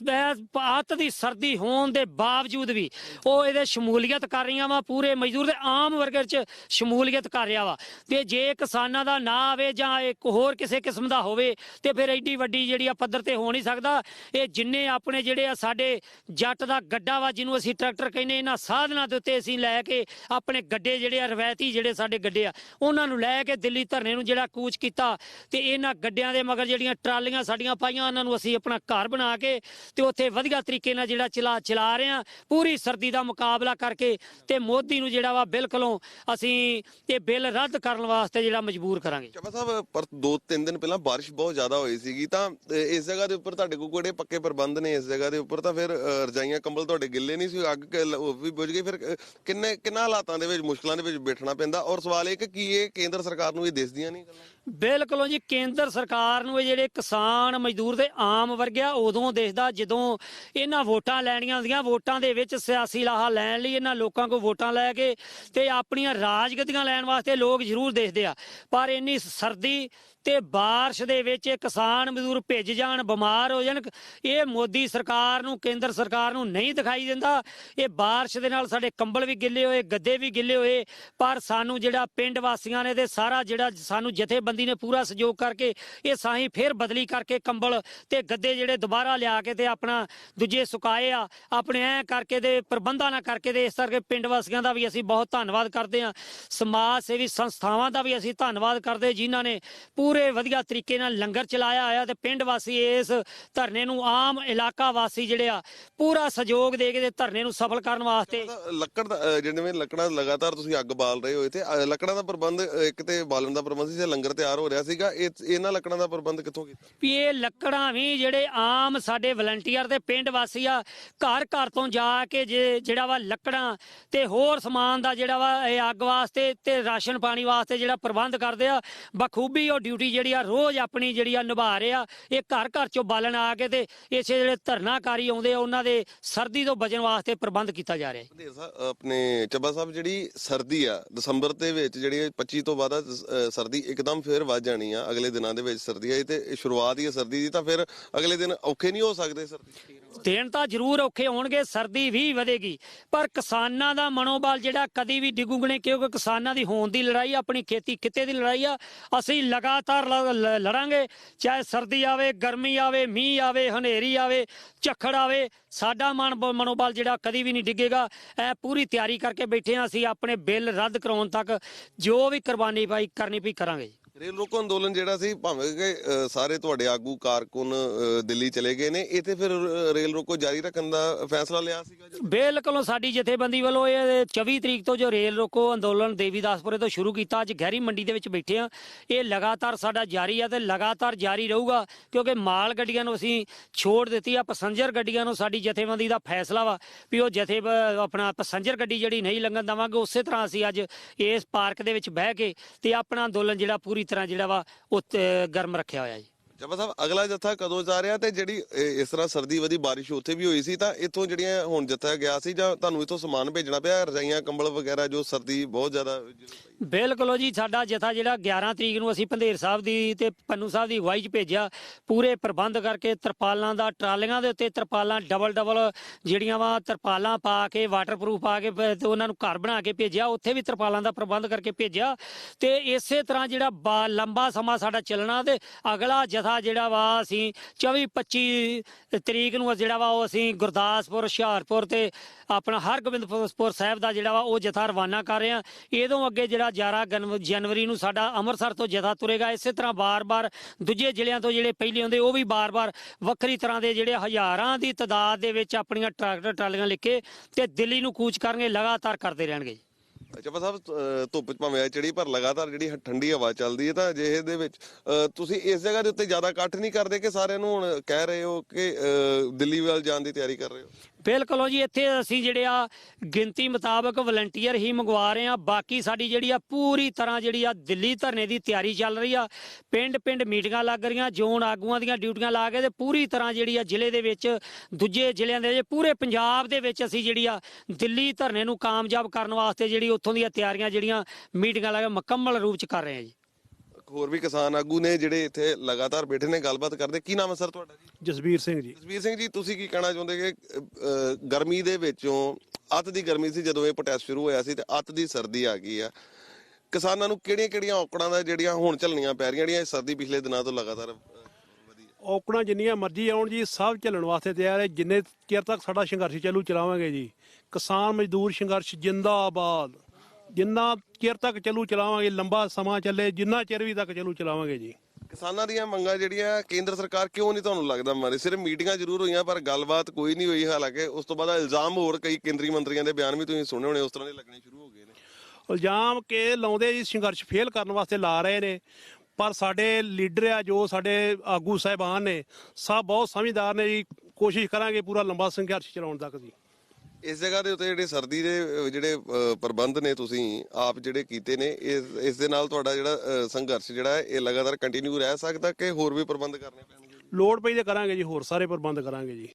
ਪਾਤ ਦੀ ਸਰਦੀ ਹੋਣ ਦੇ ਬਾਵਜੂਦ ਵੀ ਉਹ ਇਹਦੇ ਸ਼ਮੂਲੀਅਤ ਕਰ ਰਹੀਆਂ ਵਾ, ਪੂਰੇ ਮਜ਼ਦੂਰ ਦੇ ਆਮ ਵਰਗ ਚ ਸ਼ਮੂਲੀਅਤ ਕਰ ਰਿਹਾ ਵਾ। ਤੇ ਜੇ ਕਿਸਾਨਾਂ ਦਾ ਨਾ ਆਵੇ ਜਾਂ ਇੱਕ ਹੋਰ ਕਿਸੇ ਕਿਸਮ ਦਾ ਹੋਵੇ, ਤੇ ਫਿਰ ਐਡੀ ਵੱਡੀ ਜਿਹੜੀ ਆ ਪੱਧਰ ਤੇ ਹੋ ਨਹੀਂ ਸਕਦਾ। ਇਹ ਜਿੰਨੇ ਆਪਣੇ ਜਿਹੜੇ ਆ ਸਾਡੇ ਜੱਟ ਦਾ ਗੱਡਾ ਵਾ, ਜਿਹਨੂੰ ਅਸੀਂ ਟਰੈਕਟਰ ਕਹਿੰਦੇ, ਇਹਨਾਂ ਸਾਧਨਾਂ ਦੇ ਉੱਤੇ ਅਸੀਂ ਲੈ ਕੇ ਆਪਣੇ ਗੱਡੇ ਜਿਹੜੇ ਆ, ਰਵਾਇਤੀ ਜਿਹੜੇ ਸਾਡੇ ਗੱਡੇ ਆ, ਉਹਨਾਂ ਨੂੰ ਲੈ ਕੇ ਦਿੱਲੀ ਧਰਨੇ ਨੂੰ ਜਿਹੜਾ ਕੂਚ ਕੀਤਾ ਤੇ ਇਹਨਾਂ ਗੱਡਿਆਂ ਦੇ ਮਗਰ ਜਿਹੜੀਆਂ ਟਰਾਲੀਆਂ ਸਾਡੀਆਂ ਪਾਈਆਂ, ਉਹਨਾਂ ਨੂੰ ਅਸੀਂ ਆਪਣਾ ਘਰ ਬਣਾ ਕੇ ਤੇ ਉੱਥੇ ਵਧੀਆ ਤਰੀਕੇ ਨਾਲ ਜਿਹੜਾ ਚਲਾ ਚਲਾ ਰਹੇ ਆ ਪੂਰੀ ਸਰਦੀ ਦਾ ਮੁਕਾਬਲਾ ਕਰਕੇ ਤੇ ਮੋਦੀ ਨੂੰ ਜਿਹੜਾ ਵਾ ਬਿਲਕੁਲੋਂ ਅਸੀਂ ਇਹ ਬਿੱਲ ਰੱਦ ਕਰਨ ਵਾਸਤੇ ਜਿਹੜਾ ਮਜਬੂਰ ਕਰਾਂਗੇ। ਚਬਾ ਸਾਹਿਬ, ਪਰ ਦੋ ਤਿੰਨ ਦਿਨ ਪਹਿਲਾਂ ਬਾਰਿਸ਼ ਬਹੁਤ ਜ਼ਿਆਦਾ ਹੋਈ ਸੀਗੀ, ਤਾਂ ਇਸ ਜਗ੍ਹਾ ਦੇ ਉੱਪਰ ਤੁਹਾਡੇ ਕੋਲ ਕਿਹੜੇ ਪੱਕੇ ਪ੍ਰਬੰਧ ਨੇ ਇਸ ਜਗ੍ਹਾ ਦੇ ਉੱਪਰ? ਤਾਂ ਫਿਰ ਰਜਾਈਆਂ, ਕੰਬਲ ਤੁਹਾਡੇ ਗਿੱਲੇ ਨਹੀਂ ਸੀ, ਅੱਗ ਕ- ਉਹ ਵੀ ਬੁਝ ਗਈ, ਫਿਰ ਕਿੰਨੇ, ਕਿੰਨਾ ਹਾਲਾਤਾਂ ਦੇ ਵਿੱਚ, ਮੁਸ਼ਕਲਾਂ ਦੇ ਵਿੱਚ ਬੈਠਣਾ ਪੈਂਦਾ? ਔਰ ਸਵਾਲ ਇਹ ਕਿ ਕੀ ਇਹ ਕੇਂਦਰ ਸਰਕਾਰ ਨੂੰ ਇਹ ਦਿਸਦੀਆਂ ਨਹੀਂ ਗੱਲਾਂ? ਬਿਲਕੁਲ ਜੀ, ਕੇਂਦਰ ਸਰਕਾਰ ਨੂੰ ਇਹ ਜਿਹੜੇ ਕਿਸਾਨ ਮਜ਼ਦੂਰ ਦੇ ਆਮ ਵਰਗਿਆ ਉਦੋਂ ਦੇਖਦਾ ਜਦੋਂ ਇਹਨਾਂ ਵੋਟਾਂ ਲੈਣੀਆਂ ਹੁੰਦੀਆਂ। ਵੋਟਾਂ ਦੇ ਵਿੱਚ ਸਿਆਸੀ ਲਾਹਾ ਲੈਣ ਲਈ ਇਹਨਾਂ ਲੋਕਾਂ ਕੋਲ ਵੋਟਾਂ ਲੈ ਕੇ ਤੇ ਆਪਣੀਆਂ ਰਾਜਗਤੀਆਂ ਲੈਣ ਵਾਸਤੇ ਲੋਕ ਜ਼ਰੂਰ ਦੇਖਦੇ ਆ। ਪਰ ਇੰਨੀ ਸਰਦੀ ਤੇ ਬਾਰਿਸ਼ ਦੇ ਵਿੱਚ ਇਹ ਕਿਸਾਨ ਮਜ਼ਦੂਰ ਭਿੱਜ ਜਾਣ, ਬਿਮਾਰ ਹੋ ਜਾਣ, ਇਹ ਮੋਦੀ ਸਰਕਾਰ ਨੂੰ, ਕੇਂਦਰ ਸਰਕਾਰ ਨੂੰ ਨਹੀਂ ਦਿਖਾਈ ਦਿੰਦਾ। ਇਹ ਬਾਰਿਸ਼ ਦੇ ਨਾਲ ਸਾਡੇ ਕੰਬਲ ਵੀ ਗਿੱਲੇ ਹੋਏ, ਗੱਦੇ ਵੀ ਗਿੱਲੇ ਹੋਏ। ਪਰ ਸਾਨੂੰ ਜਿਹੜਾ ਪਿੰਡ ਵਾਸੀਆਂ ਨੇ ਤੇ ਸਾਰਾ ਜਿਹੜਾ ਸਾਨੂੰ ਜਥੇਬੰਦੀ ਨੇ ਪੂਰਾ ਸਹਿਯੋਗ ਕਰਕੇ ਇਹ ਸਾਈ ਫੇਰ ਬਦਲੀ ਕਰਕੇ ਕੰਬਲ ਤੇ ਗੱਦੇ ਜਿਹੜੇ ਦੁਬਾਰਾ ਲਿਆ ਕੇ ਤੇ ਆਪਣਾ ਦੂਜੇ ਸੁਕਾਏ ਆ। ਆਪਣੇ ਐ ਕਰਕੇ ਤੇ ਪ੍ਰਬੰਧਾਂ ਨਾਲ ਕਰਕੇ ਤੇ ਇਸ ਕਰਕੇ ਪਿੰਡ ਵਾਸੀਆਂ ਦਾ ਵੀ ਅਸੀਂ ਬਹੁਤ ਧੰਨਵਾਦ ਕਰਦੇ ਆ ਸਮਾਜ ਸੇਵੀ ਸੰਸਥਾਵਾਂ ਦਾ ਵੀ ਅਸੀਂ ਧੰਨਵਾਦ ਕਰਦੇ ਜਿਨ੍ਹਾਂ ਨੇ ਪੂਰੇ ਵਧੀਆ ਤਰੀਕੇ ਨਾਲ ਲੰਗਰ ਚਲਾਇਆ ਹੋਇਆ ਤੇ ਪਿੰਡ ਵਾਸੀ ਇਸ ਧਰਨੇ ਨੂੰ ਆਮ ਇਲਾਕਾ ਵਾਸੀ ਜਿਹੜੇ ਆ ਪੂਰਾ ਸਹਿਯੋਗ ਦੇ ਕੇ ਤੇ ਧਰਨੇ ਨੂੰ ਸਫਲ ਕਰਨ ਵਾਸਤੇ ਲੱਕੜ ਜਿਵੇਂ ਲੱਕੜਾਂ ਲਗਾਤਾਰ ਤੁਸੀਂ ਅੱਗ ਬਾਲ ਰਹੇ ਹੋ ਇੱਥੇ ਲੱਕੜਾਂ ਦਾ ਪ੍ਰਬੰਧ ਇੱਕ ਤੇ ਬਾਲਣ ਦਾ ਪ੍ਰਬੰਧ ਸੀ ਲੰਗਰ ਤਿਆਰ ਹੋ ਰਿਹਾ ਸੀਗਾ। ਇਹ ਇਹਨਾਂ ਲੱਕੜਾਂ ਦਾ ਪ੍ਰਬੰਧ ਕਿੱਥੋਂ ਕੀਤਾ? ਵੀ ਇਹ ਲੱਕੜਾਂ ਵੀ ਜਿਹੜੇ ਆਮ ਸਾਡੇ ਵਲੰਟੀਅਰ ਤੇ ਪਿੰਡ ਵਾਸੀ ਆ ਘਰ ਘਰ ਤੋਂ ਜਾ ਕੇ ਜੇ ਜਿਹੜਾ ਵਾ ਲੱਕੜਾਂ ਤੇ ਹੋਰ ਸਮਾਨ ਦਾ ਜਿਹੜਾ ਵਾ ਇਹ ਅੱਗ ਵਾਸਤੇ ਤੇ ਰਾਸ਼ਨ ਪਾਣੀ ਵਾਸਤੇ ਜਿਹੜਾ ਪ੍ਰਬੰਧ ਕਰਦੇ ਆ ਬਖੂਬੀ ਉਹ ਡਿਊਟੀ ਜਿਹੜੀ ਆ ਰੋਜ਼ ਆਪਣੀ ਜਿਹੜੀ ਆ ਨਿਭਾ ਰਹੇ ਆ। ਇਹ ਘਰ ਘਰ ਚੋਂ ਬਾਲਣ ਆ ਕੇ ਤੇ ਇਸੇ ਜਿਹੜੇ ਧਰਨਾਕਾਰੀ ਆਉਂਦੇ ਆ ਉਹਨਾਂ ਦੇ ਸਰਦੀ ਤੋਂ ਬਚਣ ਵਾਸਤੇ ਪ੍ਰਬੰਧ ਕੀਤਾ ਜਾ ਰਿਹਾ ਹੈ। ਆਪਣੇ ਚੱਬਾ ਸਾਹਿਬ ਜਿਹੜੀ ਸਰਦੀ ਆ ਦਸੰਬਰ ਦੇ ਵਿੱਚ ਜਿਹੜੀ 25 ਤੋਂ ਬਾਅਦ ਸਰਦੀ ਇੱਕਦਮ ਫਿਰ ਵੱਧ ਜਾਣੀ ਆ ਅਗਲੇ ਦਿਨਾਂ ਦੇ ਵਿੱਚ ਸਰਦੀ ਆ ਤੇ ਸ਼ੁਰੂਆਤ ਹੀ ਹੈ ਸਰਦੀ ਦੀ, ਤਾਂ ਫਿਰ ਅਗਲੇ ਦਿਨ ਔਖੇ ਨਹੀਂ ਹੋ ਸਕਦੇ ਸਰਦੀ ਦਿਨ ਤਾਂ ਜ਼ਰੂਰ ਔਖੇ ਹੋਣਗੇ, ਸਰਦੀ ਵੀ ਵਧੇਗੀ। ਪਰ ਕਿਸਾਨਾਂ ਦਾ ਮਨੋਬਲ ਜਿਹੜਾ ਕਦੀ ਵੀ ਡਿੱਗੂਗਣੇ, ਕਿਉਂਕਿ ਕਿਸਾਨਾਂ ਦੀ ਹੋਣ ਦੀ ਲੜਾਈ ਆਪਣੀ ਖੇਤੀ ਕਿੱਤੇ ਦੀ ਲੜਾਈ ਆ, ਅਸੀਂ ਲਗਾਤਾਰ ਲ- ਲ- ਲੜਾਂਗੇ। ਚਾਹੇ ਸਰਦੀ ਆਵੇ, ਗਰਮੀ ਆਵੇ, ਮੀਂਹ ਆਵੇ, ਹਨੇਰੀ ਆਵੇ, ਝੱਖੜ ਆਵੇ, ਸਾਡਾ ਮਨ ਬ ਮਨੋਬਲ ਜਿਹੜਾ ਕਦੀ ਵੀ ਨਹੀਂ ਡਿੱਗੇਗਾ। ਇਹ ਪੂਰੀ ਤਿਆਰੀ ਕਰਕੇ ਬੈਠੇ ਹਾਂ ਅਸੀਂ, ਆਪਣੇ ਬਿੱਲ ਰੱਦ ਕਰਾਉਣ ਤੱਕ ਜੋ ਵੀ ਕੁਰਬਾਨੀ ਪਾਈ ਕਰਨੀ ਪਈ ਕਰਾਂਗੇ ਜੀ। ਰੇਲ ਰੋਕੋ ਅੰਦੋਲਨ ਜਿਹੜਾ ਸੀ, ਭਾਵੇਂ ਕਿ ਸਾਰੇ ਤੁਹਾਡੇ ਆਗੂ ਕਾਰਕੁਨ ਦਿੱਲੀ ਚਲੇ ਗਏ ਨੇ ਇੱਥੇ ਫਿਰ ਰੇਲ ਰੋਕੋ ਜਾਰੀ ਰੱਖਣ ਦਾ ਫੈਸਲਾ ਲਿਆ ਸੀਗਾ ਬਿਲਕੁਲ, ਸਾਡੀ ਜਥੇਬੰਦੀ ਵੱਲੋਂ ਇਹ 24 ਤਰੀਕ ਤੋਂ ਜੋ ਰੇਲ ਰੋਕੋ ਅੰਦੋਲਨ ਦੇਵੀਦਾਸਪੁਰੇ ਤੋਂ ਸ਼ੁਰੂ ਕੀਤਾ, ਅੱਜ ਗਹਿਰੀ ਮੰਡੀ ਦੇ ਵਿੱਚ ਬੈਠੇ ਆ ਇਹ ਲਗਾਤਾਰ ਸਾਡਾ ਜਾਰੀ ਆ ਤੇ ਲਗਾਤਾਰ ਜਾਰੀ ਰਹੂਗਾ, ਕਿਉਂਕਿ ਮਾਲ ਗੱਡੀਆਂ ਨੂੰ ਅਸੀਂ ਛੋੜ ਦਿੱਤੀ ਆ, ਪੈਸੰਜਰ ਗੱਡੀਆਂ ਨੂੰ ਸਾਡੀ ਜਥੇਬੰਦੀ ਦਾ ਫੈਸਲਾ ਵਾ, ਵੀ ਉਹ ਜਥੇ ਆਪਣਾ ਪੈਸੰਜਰ ਗੱਡੀ ਜਿਹੜੀ ਨਹੀਂ ਲੰਘਣ ਦੇਵਾਂਗੇ, ਉਸੇ ਤਰ੍ਹਾਂ ਅਸੀਂ ਅੱਜ ਇਸ ਪਾਰਕ ਦੇ ਵਿੱਚ ਬਹਿ ਕੇ ਤੇ ਆਪਣਾ ਅੰਦੋਲਨ ਜਿਹੜਾ ਪੂਰੀ ਤਰ੍ਹਾਂ ਜਿਹੜਾ ਵਾ ਉਹ ਤੇ ਗਰਮ ਰੱਖਿਆ ਹੋਇਆ ਜੀ। ਜਬਾ ਸਾਹਿਬ, ਅਗਲਾ ਜੱਥਾ ਕਦੋਂ ਜਾ ਰਿਹਾ ਤੇ ਜਿਹੜੀ ਇਸ ਤਰ੍ਹਾਂ ਸਰਦੀ ਵਧੀ, ਬਾਰਿਸ਼ ਉੱਥੇ ਵੀ ਹੋਈ ਸੀ, ਤਾਂ ਇੱਥੋਂ ਜਿਹੜੀਆਂ ਹੁਣ ਜੱਥਾ ਗਿਆ ਸੀ ਜਾਂ ਤੁਹਾਨੂੰ ਇੱਥੋਂ ਸਮਾਨ ਭੇਜਣਾ ਪਿਆ, ਰਜਾਈਆਂ, ਕੰਬਲ ਵਗੈਰਾ ਜੋ ਸਰਦੀ ਬਹੁਤ ਜ਼ਿਆਦਾ ਬਿਲਕੁਲ ਜੀ, ਸਾਡਾ ਜਥਾ ਜਿਹੜਾ 11 ਤਰੀਕ ਨੂੰ ਅਸੀਂ ਪੰਧੇਰ ਸਾਹਿਬ ਦੀ ਤੇ ਪੰਨੂ ਸਾਹਿਬ ਦੀ ਅਗਵਾਈ 'ਚ ਭੇਜਿਆ, ਪੂਰੇ ਪ੍ਰਬੰਧ ਕਰਕੇ ਤਰਪਾਲਾਂ ਦਾ, ਟਰਾਲੀਆਂ ਦੇ ਉੱਤੇ ਤਰਪਾਲਾਂ ਡਬਲ ਡਬਲ ਜਿਹੜੀਆਂ ਵਾ, ਤਰਪਾਲਾਂ ਪਾ ਕੇ ਵਾਟਰਪ੍ਰੂਫ ਪਾ ਕੇ, ਤੇ ਉਹਨਾਂ ਨੂੰ ਘਰ ਬਣਾ ਕੇ ਭੇਜਿਆ, ਉੱਥੇ ਵੀ ਤਰਪਾਲਾਂ ਦਾ ਪ੍ਰਬੰਧ ਕਰਕੇ ਭੇਜਿਆ, ਤੇ ਇਸੇ ਤਰ੍ਹਾਂ ਜਿਹੜਾ ਲੰਬਾ ਸਮਾਂ ਸਾਡਾ ਚੱਲਣਾ ਤੇ ਅਗਲਾ ਜਥਾ ਜਥਾ ਜਿਹੜਾ ਵਾ ਅਸੀਂ 24 25 ਤਰੀਕ ਨੂੰ ਜਿਹੜਾ ਵਾ ਉਹ ਅਸੀਂ ਗੁਰਦਾਸਪੁਰ, ਹੁਸ਼ਿਆਰਪੁਰ ਤੇ ਆਪਣਾ ਹਰਗੋਬਿੰਦਪੁਰ ਸਾਹਿਬ ਦਾ ਜਿਹੜਾ ਵਾ ਉਹ ਜਥਾ ਰਵਾਨਾ ਕਰ ਰਹੇ ਆ ਇਹਦੋਂ ਅੱਗੇ ਜਿਹੜਾ 11 ਗਨ- ਜਨਵਰੀ ਨੂੰ ਸਾਡਾ ਅੰਮ੍ਰਿਤਸਰ ਤੋਂ ਜਥਾ ਤੁਰੇਗਾ, ਇਸੇ ਤਰ੍ਹਾਂ ਬਾਰ-ਬਾਰ ਦੂਜੇ ਜ਼ਿਲ੍ਹਿਆਂ ਤੋਂ ਜਿਹੜੇ ਪਹਿਲੇ ਹੁੰਦੇ ਉਹ ਵੀ ਬਾਰ-ਬਾਰ ਵੱਖਰੀ ਤਰ੍ਹਾਂ ਦੇ ਜਿਹੜੇ ਹਜ਼ਾਰਾਂ ਦੀ ਤਦਾਦ ਦੇ ਵਿੱਚ ਆਪਣੀਆਂ ਟਰੈਕਟਰ, ਟਰਾਲੀਆਂ ਲੈ ਕੇ ਤੇ ਦਿੱਲੀ ਨੂੰ ਕੂਚ ਕਰਨਗੇ, ਲਗਾਤਾਰ ਕਰਦੇ ਰਹਿਣਗੇ ਚੱਪਾ ਸਾਹਿਬ ਅਹ, ਧੁੱਪ ਚ ਭਾਵੇਂ ਚੜੀ, ਪਰ ਲਗਾਤਾਰ ਜਿਹੜੀ ਠੰਡੀ ਹਵਾ ਚੱਲਦੀ ਹੈ ਤਾਂ ਅਜਿਹੇ ਦੇ ਵਿੱਚ, ਅਹ, ਤੁਸੀਂ ਇਸ ਜਗ੍ਹਾ ਦੇ ਉੱਤੇ ਜ਼ਿਆਦਾ ਇਕੱਠ ਨਹੀਂ ਕਰਦੇ ਕਿ ਸਾਰਿਆਂ ਨੂੰ ਹੁਣ ਕਹਿ ਰਹੇ ਹੋ ਕਿ, ਅਹ, ਦਿੱਲੀ ਵੱਲ ਜਾਣ ਦੀ ਤਿਆਰੀ ਕਰ ਰਹੇ ਹੋ? ਬਿਲਕੁਲ ਜੀ, ਇੱਥੇ ਅਸੀਂ ਜਿਹੜੇ ਆ ਗਿਣਤੀ ਮੁਤਾਬਕ ਵਲੰਟੀਅਰ ਹੀ ਮੰਗਵਾ ਰਹੇ ਆ ਬਾਕੀ ਸਾਡੀ ਜਿਹੜੀ ਆ ਪੂਰੀ ਤਰ੍ਹਾਂ ਜਿਹੜੀ ਆ ਦਿੱਲੀ ਧਰਨੇ ਦੀ ਤਿਆਰੀ ਚੱਲ ਰਹੀ ਆ। ਪਿੰਡ ਪਿੰਡ ਮੀਟਿੰਗਾਂ ਲੱਗ ਰਹੀਆਂ, ਜ਼ੋਨ ਆਗੂਆਂ ਦੀਆਂ ਡਿਊਟੀਆਂ ਲਾ ਕੇ ਤੇ ਪੂਰੀ ਤਰ੍ਹਾਂ ਜਿਹੜੀ ਆ ਜ਼ਿਲ੍ਹੇ ਦੇ ਵਿੱਚ, ਦੂਜੇ ਜ਼ਿਲ੍ਹਿਆਂ ਦੇ ਪੂਰੇ ਪੰਜਾਬ ਦੇ ਵਿੱਚ ਅਸੀਂ ਜਿਹੜੀ ਆ ਦਿੱਲੀ ਧਰਨੇ ਨੂੰ ਕਾਮਯਾਬ ਕਰਨ ਵਾਸਤੇ ਜਿਹੜੀ ਉੱਥੋਂ ਦੀਆਂ ਤਿਆਰੀਆਂ ਜਿਹੜੀਆਂ ਮੀਟਿੰਗਾਂ ਲਾ ਕੇ ਮੁਕੰਮਲ ਰੂਪ ਚ ਕਰ ਰਹੇ ਆ ਜੀ। ਹੋਰ ਵੀ ਕਿਸਾਨ ਆਗੂ ਨੇ ਜਿਹੜੇ ਇੱਥੇ ਲਗਾਤਾਰ ਬੈਠੇ ਨੇ ਗੱਲਬਾਤ ਕਰਦੇ। ਕੀ ਨਾਮ ਹੈ ਸਰ ਤੁਹਾਡਾ ਜੀ? ਜਸਵੀਰ ਸਿੰਘ ਜੀ। ਜਸਵੀਰ ਸਿੰਘ ਜੀ ਤੁਸੀਂ ਕੀ ਕਹਿਣਾ ਚਾਹੁੰਦੇ ਕਿ ਗਰਮੀ ਦੇ ਵਿੱਚੋਂ ਅੱਤ ਦੀ ਗਰਮੀ ਸੀ ਜਦੋਂ ਇਹ ਪ੍ਰੋਟੈਸਟ ਸ਼ੁਰੂ ਹੋਇਆ ਸੀ ਤੇ ਅੱਤ ਦੀ ਸਰਦੀ ਆ ਗਈ ਆ। ਕਿਸਾਨਾਂ ਨੂੰ ਕਿਹੜੀਆਂ-ਕਿਹੜੀਆਂ ਔਕੜਾਂ ਦਾ ਜਿਹੜੀਆਂ ਹੁਣ ਚੱਲਣੀਆਂ ਪੈ ਰਹੀਆਂ ਜਿਹੜੀਆਂ ਇਹ ਸਰਦੀ ਪਿਛਲੇ ਦਿਨਾਂ ਤੋਂ ਲਗਾਤਾਰ ਅਹ, ਵਧੀ ਹੈ ਔਕੜਾਂ ਜਿੰਨੀਆਂ ਮਰਜ਼ੀ ਆਉਣ ਜੀ ਸਭ ਚੱਲਣ ਵਾਸਤੇ ਤਿਆਰ ਹੈ। ਜਿੰਨੇ ਚਿਰ ਤੱਕ ਸਾਡਾ ਸੰਘਰਸ਼ ਚੱਲੂ ਚਲਾਵਾਂਗੇ ਜੀ। ਕਿਸਾਨ ਮਜ਼ਦੂਰ ਸੰਘਰਸ਼ ਜਿੰਦਾਬਾਦ। ਜਿੰਨਾ ਚਿਰ ਤੱਕ ਚੱਲੂ ਚਲਾਵਾਂਗੇ ਲੰਬਾ ਸਮਾਂ ਚੱਲੇ ਜਿੰਨਾ ਚਿਰ ਵੀ ਤੱਕ ਚੱਲੂ ਚਲਾਵਾਂਗੇ ਜੀ। ਕਿਸਾਨਾਂ ਦੀਆਂ ਮੰਗਾਂ ਜਿਹੜੀਆਂ ਕੇਂਦਰ ਸਰਕਾਰ ਕਿਉਂ ਨਹੀਂ ਤੁਹਾਨੂੰ ਲੱਗਦਾ ਮਾਰੇ? ਸਿਰਫ ਮੀਟਿੰਗਾਂ ਜ਼ਰੂਰ ਹੋਈਆਂ ਪਰ ਗੱਲਬਾਤ ਕੋਈ ਨਹੀਂ ਹੋਈ ਹਾਲਾਂਕਿ। ਉਸ ਤੋਂ ਬਾਅਦ ਇਲਜ਼ਾਮ ਹੋਰ ਕਈ ਕੇਂਦਰੀ ਮੰਤਰੀਆਂ ਦੇ ਬਿਆਨ ਵੀ ਤੁਸੀਂ ਸੁਣੇ ਹੋਣੇ ਉਸ ਤਰ੍ਹਾਂ ਦੇ ਲੱਗਣੇ ਸ਼ੁਰੂ ਹੋ ਗਏ ਨੇ। ਇਲਜ਼ਾਮ ਕਿ ਲਾਉਂਦੇ ਜੀ ਸੰਘਰਸ਼ ਫੇਲ ਕਰਨ ਵਾਸਤੇ ਲਾ ਰਹੇ ਨੇ ਪਰ ਸਾਡੇ ਲੀਡਰ ਆ ਜੋ ਸਾਡੇ ਆਗੂ ਸਾਹਿਬਾਨ ਨੇ ਸਭ ਬਹੁਤ ਸਮਝਦਾਰ ਨੇ ਜੀ। ਕੋਸ਼ਿਸ਼ ਕਰਾਂਗੇ ਪੂਰਾ ਲੰਬਾ ਸੰਘਰਸ਼ ਚਲਾਉਣ ਤੱਕ ਜੀ। ਇਸ ਜਗ੍ਹਾ ਦੇ ਉੱਤੇ ਜਿਹੜੇ ਸਰਦੀ ਦੇ ਜਿਹੜੇ ਪ੍ਰਬੰਧ ਨੇ ਤੁਸੀਂ ਆਪ ਜਿਹੜੇ ਕੀਤੇ ਨੇ, ਇਸ ਇਸ ਦੇ ਨਾਲ ਤੁਹਾਡਾ ਜਿਹੜਾ ਸੰਘਰਸ਼ ਜਿਹੜਾ ਹੈ, ਇਹ ਲਗਾਤਾਰ ਕੰਟੀਨਿਊ ਰਹਿ ਸਕਦਾ ਕਿ ਹੋਰ ਵੀ ਪ੍ਰਬੰਧ ਕਰਨੇ ਪੈਣਗੇ? ਲੋੜ ਪਈ ਤੇ ਕਰਾਂਗੇ ਜੀ, ਹੋਰ ਸਾਰੇ ਪ੍ਰਬੰਧ ਕਰਾਂਗੇ ਜੀ।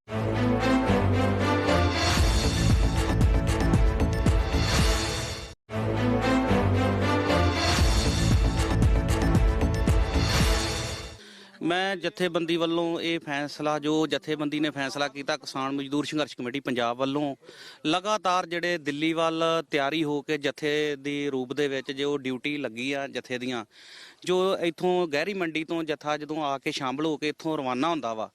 ਮੈਂ ਜਥੇਬੰਦੀ ਵੱਲੋਂ ਇਹ ਫੈਸਲਾ, ਜੋ ਜਥੇਬੰਦੀ ਨੇ ਫੈਸਲਾ ਕੀਤਾ, ਕਿਸਾਨ ਮਜ਼ਦੂਰ ਸੰਘਰਸ਼ ਕਮੇਟੀ ਪੰਜਾਬ ਵੱਲੋਂ, ਲਗਾਤਾਰ ਜਿਹੜੇ ਦਿੱਲੀ ਵੱਲ ਤਿਆਰੀ ਹੋ ਕੇ ਜਥੇ ਦੀ ਰੂਪ ਦੇ ਵਿੱਚ ਜੋ ਡਿਊਟੀ ਲੱਗੀ ਆ ਜਥੇ ਦੀਆਂ, ਜੋ ਇੱਥੋਂ ਗਹਿਰੀ ਮੰਡੀ ਤੋਂ ਜਥਾ ਜਦੋਂ ਆ ਕੇ ਸ਼ਾਮਲ ਹੋ ਕੇ ਇੱਥੋਂ ਰਵਾਨਾ ਹੁੰਦਾ ਵਾ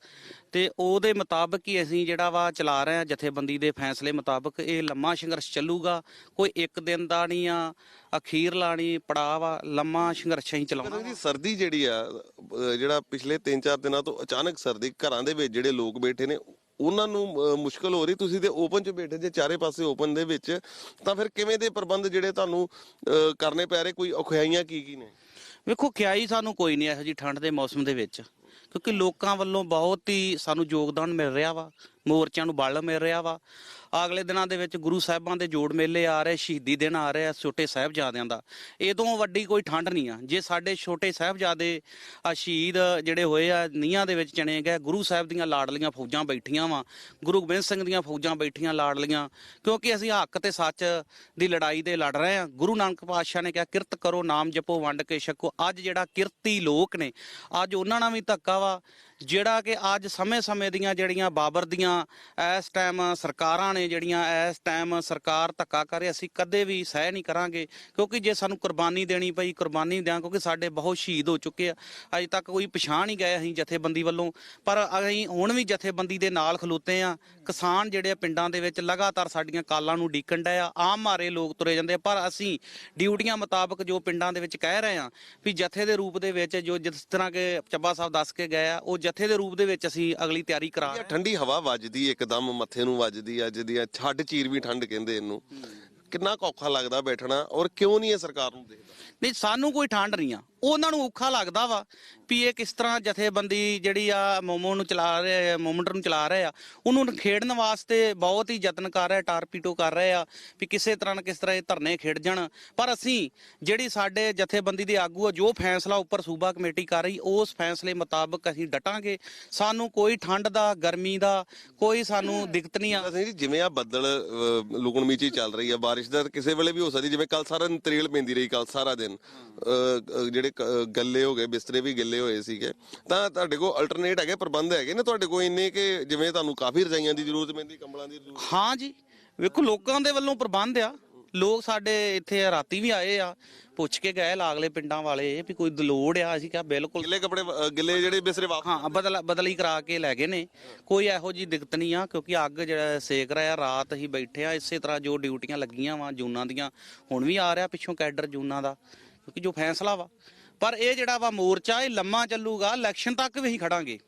ਤੇ ਉਹਦੇ ਮੁਤਾਬਕ ਹੀ ਅਸੀਂ ਜਿਹੜਾ ਵਾ ਚਲਾ ਰਹੇ ਆ ਜਥੇਬੰਦੀ ਦੇ ਫੈਸਲੇ ਮੁਤਾਬਕ ਇਹ ਲੰਮਾ ਸੰਘਰਸ਼ ਚੱਲੂਗਾ। ਕੋਈ ਇੱਕ ਦਿਨ ਦਾ ਨਹੀਂ ਆ ਅਖੀਰਲਾ ਨਹੀਂ ਪੜਾਅ ਲੰਮਾ ਸੰਘਰਸ਼ ਅਸੀਂ ਚਲਾਉਣਾ ਜੀ ਸਰਦੀ ਜਿਹੜੀ ਆ ਜਿਹੜਾ ਪਿਛਲੇ 3-4 ਦਿਨਾਂ ਤੋਂ ਅਚਾਨਕ ਸਰਦੀ ਘਰਾਂ ਦੇ ਵਿੱਚ ਜਿਹੜੇ ਲੋਕ ਬੈਠੇ ਨੇ ਉਹਨਾਂ ਨੂੰ ਮੁਸ਼ਕਲ ਹੋ ਰਹੀ। ਤੁਸੀਂ ਤੇ ਓਪਨ 'ਚ ਬੈਠੇ ਜੇ ਚਾਰੇ ਪਾਸੇ ਓਪਨ ਦੇ ਵਿੱਚ ਤਾਂ ਫਿਰ ਕਿਵੇਂ ਦੇ ਪ੍ਰਬੰਧ ਜਿਹੜੇ ਤੁਹਾਨੂੰ ਕਰਨੇ ਪੈ ਰਹੇ? ਕੋਈ ਔਖਿਆਈਆਂ ਕੀ ਕੀ ਨੇ? ਵੇਖੋ ਖਿਆਈ ਸਾਨੂੰ ਕੋਈ ਨਹੀਂ ਇਹੋ ਜੀ ਠੰਡ ਦੇ ਮੌਸਮ ਦੇ ਵਿੱਚ। ਕਿਉਂਕਿ ਲੋਕਾਂ ਵੱਲੋਂ ਬਹੁਤ ਹੀ ਸਾਨੂੰ ਯੋਗਦਾਨ ਮਿਲ ਰਿਹਾ ਵਾ, ਮੋਰਚਿਆਂ ਨੂੰ ਬਲ ਮਿਲ ਰਿਹਾ ਵਾ। ਅਗਲੇ ਦਿਨਾਂ ਦੇ ਵਿੱਚ ਗੁਰੂ ਸਾਹਿਬਾਂ ਦੇ ਜੋੜ ਮੇਲੇ ਆ ਰਹੇ, ਸ਼ਹੀਦੀ ਦਿਨ ਆ ਰਹੇ ਛੋਟੇ ਸਾਹਿਬਜ਼ਾਦਿਆਂ ਦਾ। ਇਹ ਤੋਂ ਵੱਡੀ ਕੋਈ ਠੰਡ ਨਹੀਂ ਆ। ਜੇ ਸਾਡੇ ਛੋਟੇ ਸਾਹਿਬਜ਼ਾਦੇ ਆ ਸ਼ਹੀਦ ਜਿਹੜੇ ਹੋਏ ਆ, ਨੀਹਾਂ ਦੇ ਵਿੱਚ ਚਣੇ ਗਏ, ਗੁਰੂ ਸਾਹਿਬ ਦੀਆਂ ਲਾਡਲੀਆਂ ਫੌਜਾਂ ਬੈਠੀਆਂ ਵਾ, ਗੁਰੂ ਗੋਬਿੰਦ ਸਿੰਘ ਦੀਆਂ ਫੌਜਾਂ ਬੈਠੀਆਂ ਲਾਡਲੀਆਂ, ਕਿਉਂਕਿ ਅਸੀਂ ਹੱਕ ਤੇ ਸੱਚ ਦੀ ਲੜਾਈ ਦੇ ਲੜ ਰਹੇ ਆ ਗੁਰੂ ਨਾਨਕ ਪਾਤਸ਼ਾਹ ਨੇ ਕਿਹਾ, ਕਿਰਤ ਕਰੋ, ਨਾਮ ਜਪੋ, ਵੰਡ ਕੇ ਛਕੋ। ਅੱਜ ਜਿਹੜਾ ਕਿਰਤੀ ਲੋਕ ਨੇ, ਅੱਜ ਉਹਨਾਂ ਨਾਲ ਵੀ ਧੱਕਾ ਵਾ, ਜਿਹੜਾ ਕਿ ਅੱਜ ਸਮੇਂ-ਸਮੇਂ ਦੀਆਂ ਜਿਹੜੀਆਂ ਬਾਬਰ ਦੀਆਂ, ਇਸ ਟਾਈਮ ਸਰਕਾਰਾਂ ਨੇ ਜਿਹੜੀਆਂ ਇਸ ਟਾਈਮ ਸਰਕਾਰ ਧੱਕਾ ਕਰੇ ਅਸੀਂ ਕਦੇ ਵੀ ਸਹਿ ਨਹੀਂ ਕਰਾਂਗੇ। ਕਿਉਂਕਿ ਜੇ ਸਾਨੂੰ ਕੁਰਬਾਨੀ ਦੇਣੀ ਪਈ ਕੁਰਬਾਨੀ ਦਿਆਂ ਕਿਉਂਕਿ ਸਾਡੇ ਬਹੁਤ ਸ਼ਹੀਦ ਹੋ ਚੁੱਕੇ ਆ। ਅਜੇ ਤੱਕ ਕੋਈ ਪਛਾਣ ਨਹੀਂ ਗਏ ਅਸੀਂ ਜਥੇਬੰਦੀ ਵੱਲੋਂ। ਪਰ ਅਸੀਂ ਹੁਣ ਵੀ ਜਥੇਬੰਦੀ ਦੇ ਨਾਲ ਖਲੋਤੇ ਆ। ਕਿਸਾਨ ਜਿਹੜੇ ਆ ਪਿੰਡਾਂ ਦੇ ਵਿੱਚ ਲਗਾਤਾਰ ਸਾਡੀਆਂ ਕਾਲਾਂ ਨੂੰ ਡੀਕਣ ਡਏ ਆ। ਆਮ ਮਾਰੇ ਲੋਕ ਤੁਰੇ ਜਾਂਦੇ ਆ, ਪਰ ਅਸੀਂ ਡਿਊਟੀਆਂ ਮੁਤਾਬਕ ਜੋ ਪਿੰਡਾਂ ਦੇ ਵਿੱਚ ਕਹਿ ਰਹੇ ਆ ਵੀ ਜਥੇ ਦੇ ਰੂਪ ਦੇ ਵਿੱਚ ਜੋ ਜਿਸ ਤਰ੍ਹਾਂ ਕਿ ਚੱਬਾ ਸਾਹਿਬ ਦੱਸ ਕੇ ਗਏ ਆ ਉਹ ਜਥੇ ਦੇ ਰੂਪ ਦੇ ਵਿੱਚ ਅਸੀਂ ਅਗਲੀ ਤਿਆਰੀ ਕਰਾ ਰਹੇ ਹਾਂ ਠੰਡੀ ਹਵਾ ਵੱਜਦੀ ਇੱਕਦਮ ਮੱਥੇ ਨੂੰ ਵੱਜਦੀ ਅੱਜ ਦੀਆਂ ਛੱਡ ਚੀਰ ਵੀ ਠੰਡ ਕਹਿੰਦੇ ਇਹਨੂੰ। ਕਿੰਨਾ ਕੁ ਔਖਾ ਲੱਗਦਾ ਬੈਠਣਾ, ਔਰ ਕਿਉਂ ਨਹੀਂ ਇਹ ਸਰਕਾਰ ਨੂੰ ਦੇਖਦਾ? ਨਹੀਂ, ਸਾਨੂੰ ਕੋਈ ਠੰਡ ਨਹੀਂ ਆ। ਉਹਨਾਂ ਨੂੰ ਔਖਾ ਲੱਗਦਾ ਵਾ ਵੀ ਇਹ ਕਿਸ ਤਰ੍ਹਾਂ ਜਥੇਬੰਦੀ ਜਿਹੜੀ ਆ ਮੋਮੋ ਨੂੰ ਚਲਾ ਰਹੇ ਆ ਮੂਵਮੈਂਟ ਨੂੰ ਚਲਾ ਰਹੇ ਆ, ਉਹਨੂੰ ਖੇਡਣ ਵਾਸਤੇ ਬਹੁਤ ਹੀ ਯਤਨ ਕਰ ਰਹੇ ਟਾਰਪੀਟੋ ਕਰ ਰਹੇ ਆ ਵੀ ਕਿਸੇ ਤਰ੍ਹਾਂ ਨਾ ਕਿਸ ਤਰ੍ਹਾਂ ਇਹ ਧਰਨੇ ਖੇਡ ਜਾਣ। ਪਰ ਅਸੀਂ ਜਿਹੜੀ ਸਾਡੇ ਜਥੇਬੰਦੀ ਦੇ ਆਗੂ ਆ, ਜੋ ਫੈਸਲਾ ਉੱਪਰ ਸੂਬਾ ਕਮੇਟੀ ਕਰ ਰਹੀ, ਉਸ ਫੈਸਲੇ ਮੁਤਾਬਕ ਅਸੀਂ ਡਟਾਂਗੇ। ਸਾਨੂੰ ਕੋਈ ਠੰਡ ਦਾ, ਗਰਮੀ ਦਾ, ਕੋਈ ਸਾਨੂੰ ਦਿੱਕਤ ਨਹੀਂ ਆ। ਜੀ, ਜਿਵੇਂ ਆ ਬੱਦਲ ਲੁਗਣ ਲੁਕਣ ਮੀਚੀ ਚੱਲ ਰਹੀ ਆ ਬਾਰਿਸ਼ ਦਾ, ਕਿਸੇ ਵੇਲੇ ਵੀ ਹੋ ਸਕਦੀ ਜਿਵੇਂ ਕੱਲ ਸਾਰਾ ਦਿਨ ਤਰੇਲ ਪੈਂਦੀ ਰਹੀ ਕੱਲ ਸਾਰਾ ਦਿਨ। ਜਿਹੜੇ ਕ- ਅਹ, ਗੱਲੇ ਹੋ ਗਏ ਬਿਸਤਰੇ ਵੀ ਗਿੱਲੇ ਹੋਏ ਸੀਗੇ। ਤਾਂ ਤੁਹਾਡੇ ਕੋਲ ਅਲਟਰਨੇਟ ਹੈਗੇ ਪ੍ਰਬੰਧ ਹੈਗੇ ਨੇ ਤੁਹਾਡੇ ਕੋਲ ਇੰਨੇ ਕਿ ਜਿਵੇਂ ਤੁਹਾਨੂੰ ਕਾਫੀ ਰਜਾਈਆਂ ਦੀ ਜ਼ਰੂਰਤ ਪੈਂਦੀ ਕੰਬਲਾਂ ਦੀ ਜ਼ਰੂਰਤ ਹਾਂ ਜੀ। ਵੇਖੋ ਲੋਕਾਂ ਦੇ ਵੱਲੋਂ ਪ੍ਰਬੰਧ ਆ। ਲੋਕ ਸਾਡੇ ਇੱਥੇ ਰਾਤੀ ਵੀ ਆਏ ਆ। ਪੁੱਛ ਕੇ ਗਏ ਲਾਗਲੇ ਪਿੰਡਾਂ ਵਾਲੇ ਵੀ ਕੋਈ ਲੋੜ ਆ ਅਸੀਂ ਕਿਹਾ ਬਿਲਕੁਲ। ਗਿੱਲੇ ਕੱਪੜੇ ਅ, ਗਿੱਲੇ ਜਿਹੜੇ ਬਿਸਰੇ ਵਾਪਸ ਹਾਂ ਬਦਲ ਬਦਲੀ ਕਰਾ ਕੇ ਲੈ ਗਏ ਨੇ। ਕੋਈ ਇਹੋ ਜੀ ਦਿੱਕਤ ਨਹੀਂ ਆ ਕਿਉਂਕਿ ਅੱਗ ਜਿਹੜਾ ਸੇਕ ਰਿਹਾ ਰਾਤ ਹੀ ਬੈਠੇ ਆ ਇਸੇ ਤਰ੍ਹਾਂ ਜੋ ਡਿਊਟੀਆਂ ਲੱਗੀਆਂ ਵਾ ਜੂਨਾਂ ਦੀਆਂ ਹੁਣ ਵੀ ਆ ਰਿਹਾ ਪਿੱਛੋਂ ਕੈਡਰ ਜੂਨਾਂ ਦਾ ਕਿਉਂਕਿ ਜੋ ਫੈਸਲਾ ਵਾ ਪਰ ਇਹ ਜਿਹੜਾ ਵਾ ਮੋਰਚਾ ਇਹ ਲੰਮਾ ਚੱਲੂਗਾ ਇਲੈਕਸ਼ਨ ਤੱਕ ਵੀ ਅਸੀਂ ਖੜਾਂਗੇ।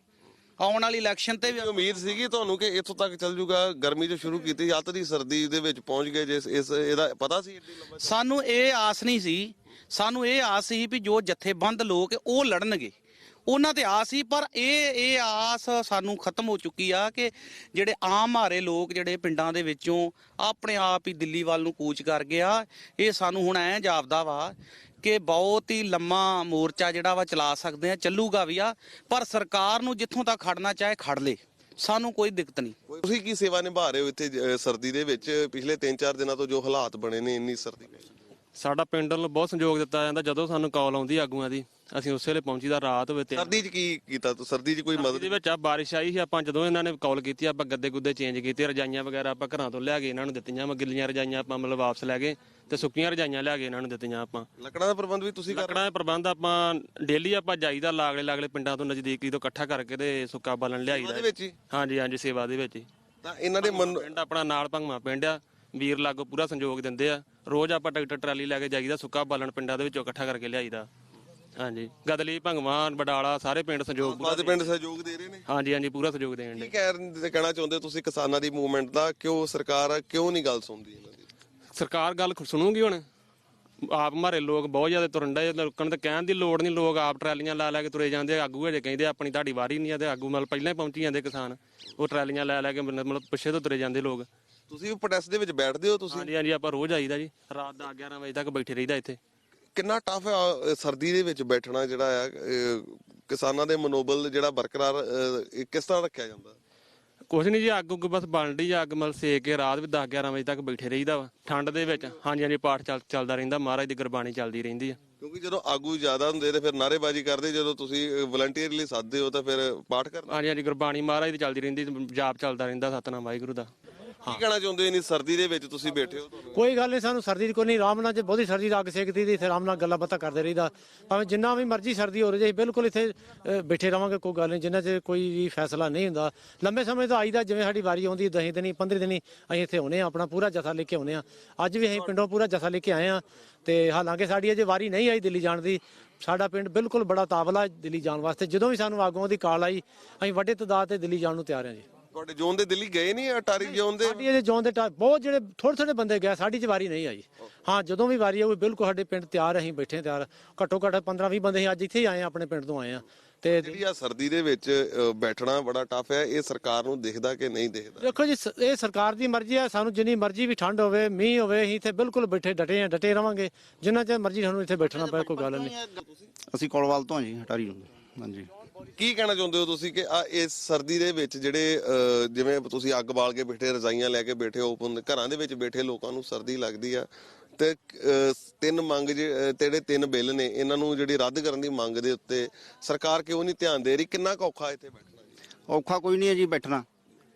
ਆਉਣ ਵਾਲੀ ਇਲੈਕਸ਼ਨ ਤੇ ਵੀ ਉਮੀਦ ਸੀਗੀ ਤੁਹਾਨੂੰ ਕਿ ਇੱਥੋਂ ਤੱਕ ਚੱਲ ਜੂਗਾ ਗਰਮੀ ਤੋਂ ਸ਼ੁਰੂ ਕੀਤੀ ਅੱਤ ਦੀ ਸਰਦੀ ਦੇ ਵਿੱਚ ਪਹੁੰਚ ਗਏ ਜਿਸ ਇਸ ਇਹਦਾ ਪਤਾ ਸੀ ਸਾਨੂੰ ਇਹ ਆਸ ਨਹੀਂ ਸੀ ਸਾਨੂੰ ਇਹ ਆਸ ਸੀ ਵੀ ਜੋ ਜਥੇਬੰਦ ਲੋਕ ਉਹ ਲੜਨਗੇ। ਉਹਨਾਂ ਤੇ ਆਸ ਸੀ ਪਰ ਇਹ ਇਹ ਆਸ ਸਾਨੂੰ ਖਤਮ ਹੋ ਚੁੱਕੀ ਆ ਕਿ ਜਿਹੜੇ ਆਮ ਹਾਰੇ ਲੋਕ ਜਿਹੜੇ ਪਿੰਡਾਂ ਦੇ ਵਿੱਚੋਂ ਆਪਣੇ ਆਪ ਹੀ ਦਿੱਲੀ ਵੱਲ ਨੂੰ ਕੂਚ ਕਰ ਗਿਆ ਇਹ ਸਾਨੂੰ ਹੁਣ ਐ ਜਾਪਦਾ ਵਾ ਕਿ ਬਹੁਤ ਹੀ ਲੰਮਾ ਮੋਰਚਾ ਜਿਹੜਾ ਵਾ ਚਲਾ ਸਕਦੇ ਆ, ਚੱਲੂਗਾ ਵੀ ਆ, ਪਰ ਸਰਕਾਰ ਨੂੰ ਜਿੱਥੋਂ ਤੱਕ ਖੜਨਾ ਚਾਹੇ ਖੜ ਲੇ, ਸਾਨੂੰ ਕੋਈ ਦਿੱਕਤ ਨਹੀਂ। ਤੁਸੀਂ ਕੀ ਸੇਵਾ ਨਿਭਾ ਰਹੇ ਹੋ ਇੱਥੇ ਸਰਦੀ ਦੇ ਵਿੱਚ? ਪਿਛਲੇ 3-4 ਦਿਨਾਂ ਤੋਂ ਜੋ ਹਾਲਾਤ ਬਣੇ ਨੇ, ਇੰਨੀ ਸਰਦੀ ਵਿੱਚ। ਸਾਡਾ ਪਿੰਡ ਵੱਲੋਂ ਬਹੁਤ ਸੰਯੋਗ ਦਿੱਤਾ ਜਾਂਦਾ ਜਦੋਂ ਸਾਨੂੰ ਕਾਲ ਆਉਂਦੀ ਆਗੂਆਂ ਦੀ ਅਸੀਂ ਉਸੇ ਵੇਲੇ ਪਹੁੰਚੀਦਾ ਰਾਤ ਹੋਵੇ ਤੇ ਸਰਦੀ 'ਚ ਕੀ ਕੀਤਾ ਤੂੰ? ਸਰਦੀ 'ਚ ਕੋਈ ਮਦਦ ਇਹਦੇ ਵਿੱਚ ਆ ਬਾਰਿਸ਼ ਆਈ ਸੀ ਆਪਾਂ ਜਦੋਂ ਇਹਨਾਂ ਨੇ ਕਾਲ ਕੀਤੀ ਆਪਾਂ ਗੱਦੇ ਗੁੱਦੇ ਚੇਂਜ ਕੀਤੇ ਰਜਾਈਆਂ ਵਗੈਰਾ ਆਪਾਂ ਘਰਾਂ ਤੋਂ ਲਿਆ ਕੇ ਇਹਨਾਂ ਨੂੰ ਦਿੱਤੀਆਂ ਵਾ ਗਿੱਲੀਆਂ ਰਜਾਈਆਂ ਆਪਾਂ ਮਤਲਬ ਵਾਪਸ ਲੈ ਗਏ ਤੇ ਸੁੱਕੀਆਂ ਰਜਾਈਆਂ ਲਿਆ ਕੇ ਇਹਨਾਂ ਨੂੰ ਦਿੱਤੀਆਂ ਆਪਾਂ। ਲੱਕੜਾਂ ਦਾ ਪ੍ਰਬੰਧ ਵੀ ਤੁਸੀਂ ਕਰ ਲੱਕੜਾਂ ਦੇ ਪ੍ਰਬੰਧ ਆਪਾਂ ਡੇਲੀ ਆਪਾਂ ਜਾਈਦਾ ਲਾਗਲੇ ਲਾਗਲੇ ਪਿੰਡਾਂ ਤੋਂ ਨਜ਼ਦੀਕੀ ਤੋਂ ਇਕੱਠਾ ਕਰਕੇ ਤੇ ਸੁੱਕਾ ਬਾਲਣ ਲਿਆਈਦਾ। ਦੇ ਵਿੱਚ ਹੀ? ਹਾਂਜੀ ਹਾਂਜੀ ਸੇਵਾ ਦੇ ਵਿੱਚ ਹੀ। ਤਾਂ ਇਹਨਾਂ ਦੇ ਮਨ ਪਿੰਡ ਆਪਣਾ ਨਾਲ ਭੰਗਵਾ ਪਿੰਡ ਆ। ਵੀਰ ਲਾਗੋ ਪੂਰਾ ਸੰਯੋਗ ਦਿੰਦੇ ਆ। ਰੋਜ਼ ਆਪਾਂ ਟਰੈਕਟਰ ਟਰਾਲੀ ਲੈ ਕੇ ਜਾਈਦਾ ਸੁੱਕਾ ਬਾਲਣ ਪਿੰਡਾਂ ਦੇ ਵਿੱਚੋਂ ਇਕੱਠਾ ਕਰਕੇ ਲਿਆਈਦਾ। ਹਾਂਜੀ। ਗਦਲੀ ਭੰਗਵਾ ਬਡਾਲਾ ਸਾਰੇ ਪਿੰਡ ਸੰਯੋਗ ਪੂਰਾ ਬਾਦ ਪਿੰਡ ਸਹਿਯੋਗ ਦੇ ਰਹੇ ਨੇ। ਹਾਂਜੀ ਹਾਂਜੀ ਪੂਰਾ ਸਹਿਯੋਗ ਦੇਣ ਕੀ ਦੇ। ਕਹਿਣ ਤੇ ਕਹਿਣਾ ਚਾਹੁੰਦੇ ਹੋ ਤੁਸੀਂ ਕਿਸਾਨਾਂ ਦੀ ਮੂਵਮੈਂਟ ਦਾ ਕਿਉਂ ਸਰਕਾਰ ਕਿਉਂ ਨਹੀਂ ਗੱਲ ਸੁਣਦੀ ਇਹਨਾਂ ਦੀ? ਸਰਕਾਰ ਗੱਲ ਖ- ਸੁਣੂਗੀ ਹੁਣ। ਆਪ ਮਾਰੇ ਲੋਕ ਬਹੁਤ ਜ਼ਿਆਦਾ ਤੁਰਨ ਡਏ ਲੋਕਾਂ ਨੂੰ ਤਾਂ ਕਹਿਣ ਦੀ ਲੋੜ ਨਹੀਂ ਲੋਕ ਆਪ ਟਰਾਲੀਆਂ ਲਾ ਲੈ ਕੇ ਤੁਰੇ ਜਾਂਦੇ ਆ, ਆਗੂ ਹਜੇ ਕਹਿੰਦੇ ਆਪਣੀ ਤੁਹਾਡੀ ਵਾਰੀ ਨਹੀਂ ਆ ਤੇ ਆਗੂ ਮਤਲਬ ਪਹਿਲਾਂ ਹੀ ਪਹੁੰਚੀ ਜਾਂਦੇ ਕਿਸਾਨ। ਉਹ ਟਰਾਲੀਆਂ ਲੈ ਲੈ ਕੇ ਮਤਲਬ ਪਿੱਛੇ ਤੋਂ ਤੁਰੇ ਜਾਂਦੇ ਲੋਕ। ਤੁਸੀਂ ਵੀ ਪ੍ਰੋਟੈਸਟ ਦੇ ਵਿੱਚ ਬੈਠਦੇ ਹੋ ਤੁਸੀਂ? ਹਾਂਜੀ ਹਾਂਜੀ ਆਪਾਂ ਰੋਜ਼ ਆਈਦਾ ਜੀ। ਰਾਤ ਦਾ 11 ਵਜੇ ਤੱਕ ਬੈਠੇ ਰਹੀਦਾ ਇੱਥੇ। ਕਿੰਨਾ ਟਫ ਹੈ ਅਹ, ਸਰਦੀ ਦੇ ਵਿੱਚ ਬੈਠਣਾ ਜਿਹੜਾ ਆ ਅਹ, ਕਿਸਾਨਾਂ ਦੇ ਮਨੋਬਲ ਜਿਹੜਾ ਬਰਕਰਾਰ ਅਹ, ਇਹ ਕਿਸ ਤਰ੍ਹਾਂ ਰੱਖਿਆ ਜਾਂਦਾ? ਕੁਛ ਨਹੀਂ ਜੀ ਅੱਗ ਉੱਗ ਬਸ ਬਣ ਰਹੀ ਆ ਅੱਗ ਮਤਲਬ ਸੇਕ ਕੇ ਰਾਤ ਵੀ 10 11 ਵਜੇ ਤੱਕ ਬੈਠੇ ਰਹੀਦਾ ਵਾ। ਠੰਡ ਦੇ ਵਿੱਚ ਹਾਂਜੀ ਹਾਂਜੀ ਪਾਠ ਚੱਲ ਚੱਲਦਾ ਰਹਿੰਦਾ ਮਹਾਰਾਜ ਦੀ ਗੁਰਬਾਣੀ ਚੱਲਦੀ ਰਹਿੰਦੀ ਆ। ਕਿਉਂਕਿ ਜਦੋਂ ਆਗੂ ਜ਼ਿਆਦਾ ਹੁੰਦੇ ਤੇ ਫਿਰ ਨਾਅਰੇਬਾਜ਼ੀ ਕਰਦੇ ਜਦੋਂ ਤੁਸੀਂ ਵਲੰਟੀਅਰਲੀ ਸਾਧਦੇ ਹੋ ਤਾਂ ਫਿਰ ਪਾਠ ਕਰਦੇ ਹਾਂਜੀ ਹਾਂਜੀ ਗੁਰਬਾਣੀ ਮਹਾਰਾਜ ਦੀ ਚੱਲਦੀ ਰਹਿੰਦੀ ਜਾਪ ਚੱਲਦਾ ਰਹਿੰਦਾ ਸਤਨਾਮ ਵਾਹਿਗੁਰੂ ਦਾ। ਕੀ ਕਹਿਣਾ ਚਾਹੁੰਦੇ ਇੰਨੀ ਸਰਦੀ ਦੇ ਵਿੱਚ ਤੁਸੀਂ ਬੈਠੇ ਹੋ ਕੋਈ ਗੱਲ ਨਹੀਂ ਸਾਨੂੰ ਸਰਦੀ ਦੀ ਕੋਈ ਨਹੀਂ ਆਰਾਮ ਨਾਲ ਜੇ ਬਹੁਤੀ ਸਰਦੀ ਦਾ ਅੱਗ ਸੇਕਦੀ ਤੇ ਇੱਥੇ ਆਰਾਮ ਨਾਲ ਗੱਲਾਂ ਬਾਤਾਂ ਕਰਦੇ ਰਹੀਦਾ। ਭਾਵੇਂ ਜਿੰਨਾ ਵੀ ਮਰਜ਼ੀ ਸਰਦੀ ਹੋ ਰਹੀ ਜੇ ਬਿਲਕੁਲ ਇੱਥੇ ਅ, ਬੈਠੇ ਰਵਾਂਗੇ ਕੋਈ ਗੱਲ ਨਹੀਂ ਜਿੰਨਾ ਚ ਕੋਈ ਵੀ ਫੈਸਲਾ ਨਹੀਂ ਹੁੰਦਾ। ਲੰਬੇ ਸਮੇਂ ਤੋਂ ਆਈਦਾ ਜਿਵੇਂ ਸਾਡੀ ਵਾਰੀ ਆਉਂਦੀ 10 ਦਿਨੀ 15 ਦਿਨੀ ਅਸੀਂ ਇੱਥੇ ਆਉਨੇ ਆ ਆਪਣਾ ਪੂਰਾ ਜਥਾ ਲੈ ਕੇ ਆਉਨੇ ਆ ਅੱਜ ਵੀ ਅਸੀਂ ਪਿੰਡੋਂ ਪੂਰਾ ਜਥਾ ਲੈ ਕੇ ਆਏ ਆ ਤੇ ਹਾਲਾਂਕਿ ਸਾਡੀ ਅਜੇ ਵਾਰੀ ਨਹੀਂ ਆਈ ਦਿੱਲੀ ਜਾਣ ਦੀ। ਸਾਡਾ ਪਿੰਡ ਬਿਲਕੁਲ ਬੜਾ ਤਾਵਲਾ ਦਿੱਲੀ ਜਾਣ ਵਾਸਤੇ। ਜਦੋਂ ਵੀ ਸਾਨੂੰ ਆਗੂਆਂ ਦੀ ਕਾਲ ਆਈ ਅਸੀਂ ਵੱਡੇ ਤਦਾਦ ਤੇ ਦਿੱਲੀ ਜਾਣ ਨੂੰ ਤਿਆਰ ਹਾਂ ਜੀ। ਤੁਹਾਡੇ ਜ਼ੋਨ ਦੇ ਦਿੱਲੀ ਗਏ ਨਹੀਂ ਅਟਾਰੀ ਜ਼ੋਨ ਦੇ? ਸਾਡੀ ਇਹਦੇ ਜੋਨ ਦੇ ਬਹੁਤ ਜਿਹੜੇ ਥੋੜੇ ਥੋੜੇ ਬੰਦੇ ਗਏ ਸਾਡੀ ਚ ਵਾਰੀ ਨਹੀਂ ਆਈ। ਹਾਂ ਜਦੋਂ ਵੀ ਵਾਰੀ ਆਊਗੀ ਬਿਲਕੁਲ ਸਾਡੇ ਪਿੰਡ ਤਿਆਰ ਅਸੀਂ ਬੈਠੇ ਤਿਆਰ। ਘੱਟੋ ਘੱਟ 15 20 ਬੰਦੇ ਅਸੀਂ ਅੱਜ ਇੱਥੇ ਹੀ ਆਏ ਆਪਣੇ ਪਿੰਡ ਤੋਂ ਆਏ ਆ ਤੇ ਜਿਹੜੀ ਆ ਸਰਦੀ ਦੇ ਵਿੱਚ ਬੈਠਣਾ ਬੜਾ ਟਫ ਹੈ ਇਹ ਸਰਕਾਰ ਨੂੰ ਦਿਖਦਾ ਕਿ ਨਹੀਂ ਦਿਖਦਾ? ਦੇਖੋ ਜੀ ਇਹ ਸਰਕਾਰ ਦੀ ਮਰਜ਼ੀ ਹੈ ਸਾਨੂੰ ਜਿੰਨੀ ਮਰਜ਼ੀ ਵੀ ਠੰਡ ਹੋਵੇ ਮੀਂਹ ਹੋਵੇ ਅਸੀਂ ਇੱਥੇ ਬਿਲਕੁਲ ਬੈਠੇ ਡਟੇ ਆ ਡਟੇ ਰਵਾਂਗੇ। ਜਿੰਨਾ ਚਿਰ ਮਰਜ਼ੀ ਸਾਨੂੰ ਇੱਥੇ ਬੈਠਣਾ ਪਏ ਕੋਈ ਗੱਲ ਨਹੀਂ। ਅਸੀਂ ਕੋਲਵਾਲ ਤੋਂ ਹਾਂ ਜੀ ਹਟਾਰੀ ਨੂੰ ਹਾਂਜੀ। ਕੀ ਕਹਿਣਾ ਚਾਹੁੰਦੇ ਹੋ ਤੁਸੀਂ ਕਿ ਆ ਇਸ ਸਰਦੀ ਦੇ ਵਿੱਚ ਜਿਹੜੇ ਜਿਵੇਂ ਤੁਸੀਂ ਅੱਗ ਬਾਲ ਕੇ ਬੈਠੇ ਰਜ਼ਾਈਆਂ ਲੈ ਕੇ ਬੈਠੇ ਓਪਨ ਘਰਾਂ ਦੇ ਵਿੱਚ ਬੈਠੇ ਲੋਕਾਂ ਨੂੰ ਸਰਦੀ ਲੱਗਦੀ ਆ ਤੇ ਤਿੰਨ ਮੰਗ ਜਿਹੜੇ ਤਿੰਨ ਬਿੱਲ ਨੇ, ਇਹਨਾਂ ਨੂੰ ਜਿਹੜੀ ਰੱਦ ਕਰਨ ਦੀ ਮੰਗ ਦੇ ਉੱਤੇ ਸਰਕਾਰ ਕਿਉਂ ਨਹੀਂ ਧਿਆਨ ਦੇ ਰਹੀ? ਕਿੰਨਾ ਔਖਾ ਇੱਥੇ ਬੈਠਣਾ ਔਖਾ ਕੋਈ ਨਹੀਂ ਹੈ ਜੀ ਬੈਠਣਾ,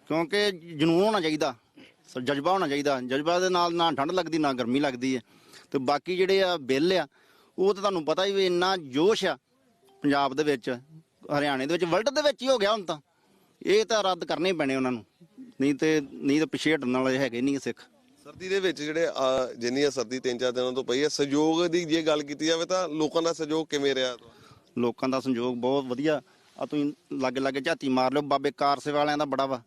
ਕਿਉਂਕਿ ਜਨੂਨ ਹੋਣਾ ਚਾਹੀਦਾ ਜਜ਼ਬਾ ਹੋਣਾ ਚਾਹੀਦਾ। ਜਜ਼ਬਾ ਦੇ ਨਾਲ ਨਾ ਠੰਡ ਲੱਗਦੀ, ਨਾ ਗਰਮੀ ਲੱਗਦੀ ਹੈ। ਤੇ ਬਾਕੀ ਜਿਹੜੇ ਆ ਬਿੱਲ ਆ, ਉਹ ਤਾਂ ਤੁਹਾਨੂੰ ਪਤਾ ਹੀ ਇੰਨਾ ਜੋਸ਼ ਆ ਪੰਜਾਬ ਦੇ ਵਿੱਚ, ਹਰਿਆਣੇ ਦੇ ਵਿੱਚ, ਵਰਲਡ ਦੇ ਵਿੱਚ ਹੀ ਹੋ ਗਿਆ ਹੁਣ ਤਾਂ। ਇਹ ਤਾਂ ਰੱਦ ਕਰਨੇ ਹੀ ਪੈਣੇ ਉਹਨਾਂ ਨੂੰ, ਨਹੀਂ ਤੇ, ਨਹੀਂ ਤਾਂ ਪਿੱਛੇ ਹਟਣ ਵਾਲੇ ਹੈਗੇ ਨਹੀਂ ਸਿੱਖ। ਸਰਦੀ ਦੇ ਵਿੱਚ ਜਿਹੜੇ ਅਹ, ਜਿੰਨੀ ਆ ਸਰਦੀ ਤਿੰਨ ਚਾਰ ਦਿਨਾਂ ਤੋਂ ਪਈ ਹੈ ਸਹਿਯੋਗ ਦੀ ਜੇ ਗੱਲ ਕੀਤੀ ਜਾਵੇ ਤਾਂ ਲੋਕਾਂ ਦਾ ਸਹਿਯੋਗ ਕਿਵੇਂ ਰਿਹਾ? ਲੋਕਾਂ ਦਾ ਸੰਯੋਗ ਬਹੁਤ ਵਧੀਆ। ਆ ਤੁਸੀਂ ਲਾਗੇ ਲਾਗੇ ਝਾਤੀ ਮਾਰ ਲਿਓ ਬਾਬੇ ਕਾਰਸੇ ਵਾਲਿਆਂ ਦਾ ਬੜਾ ਵਾ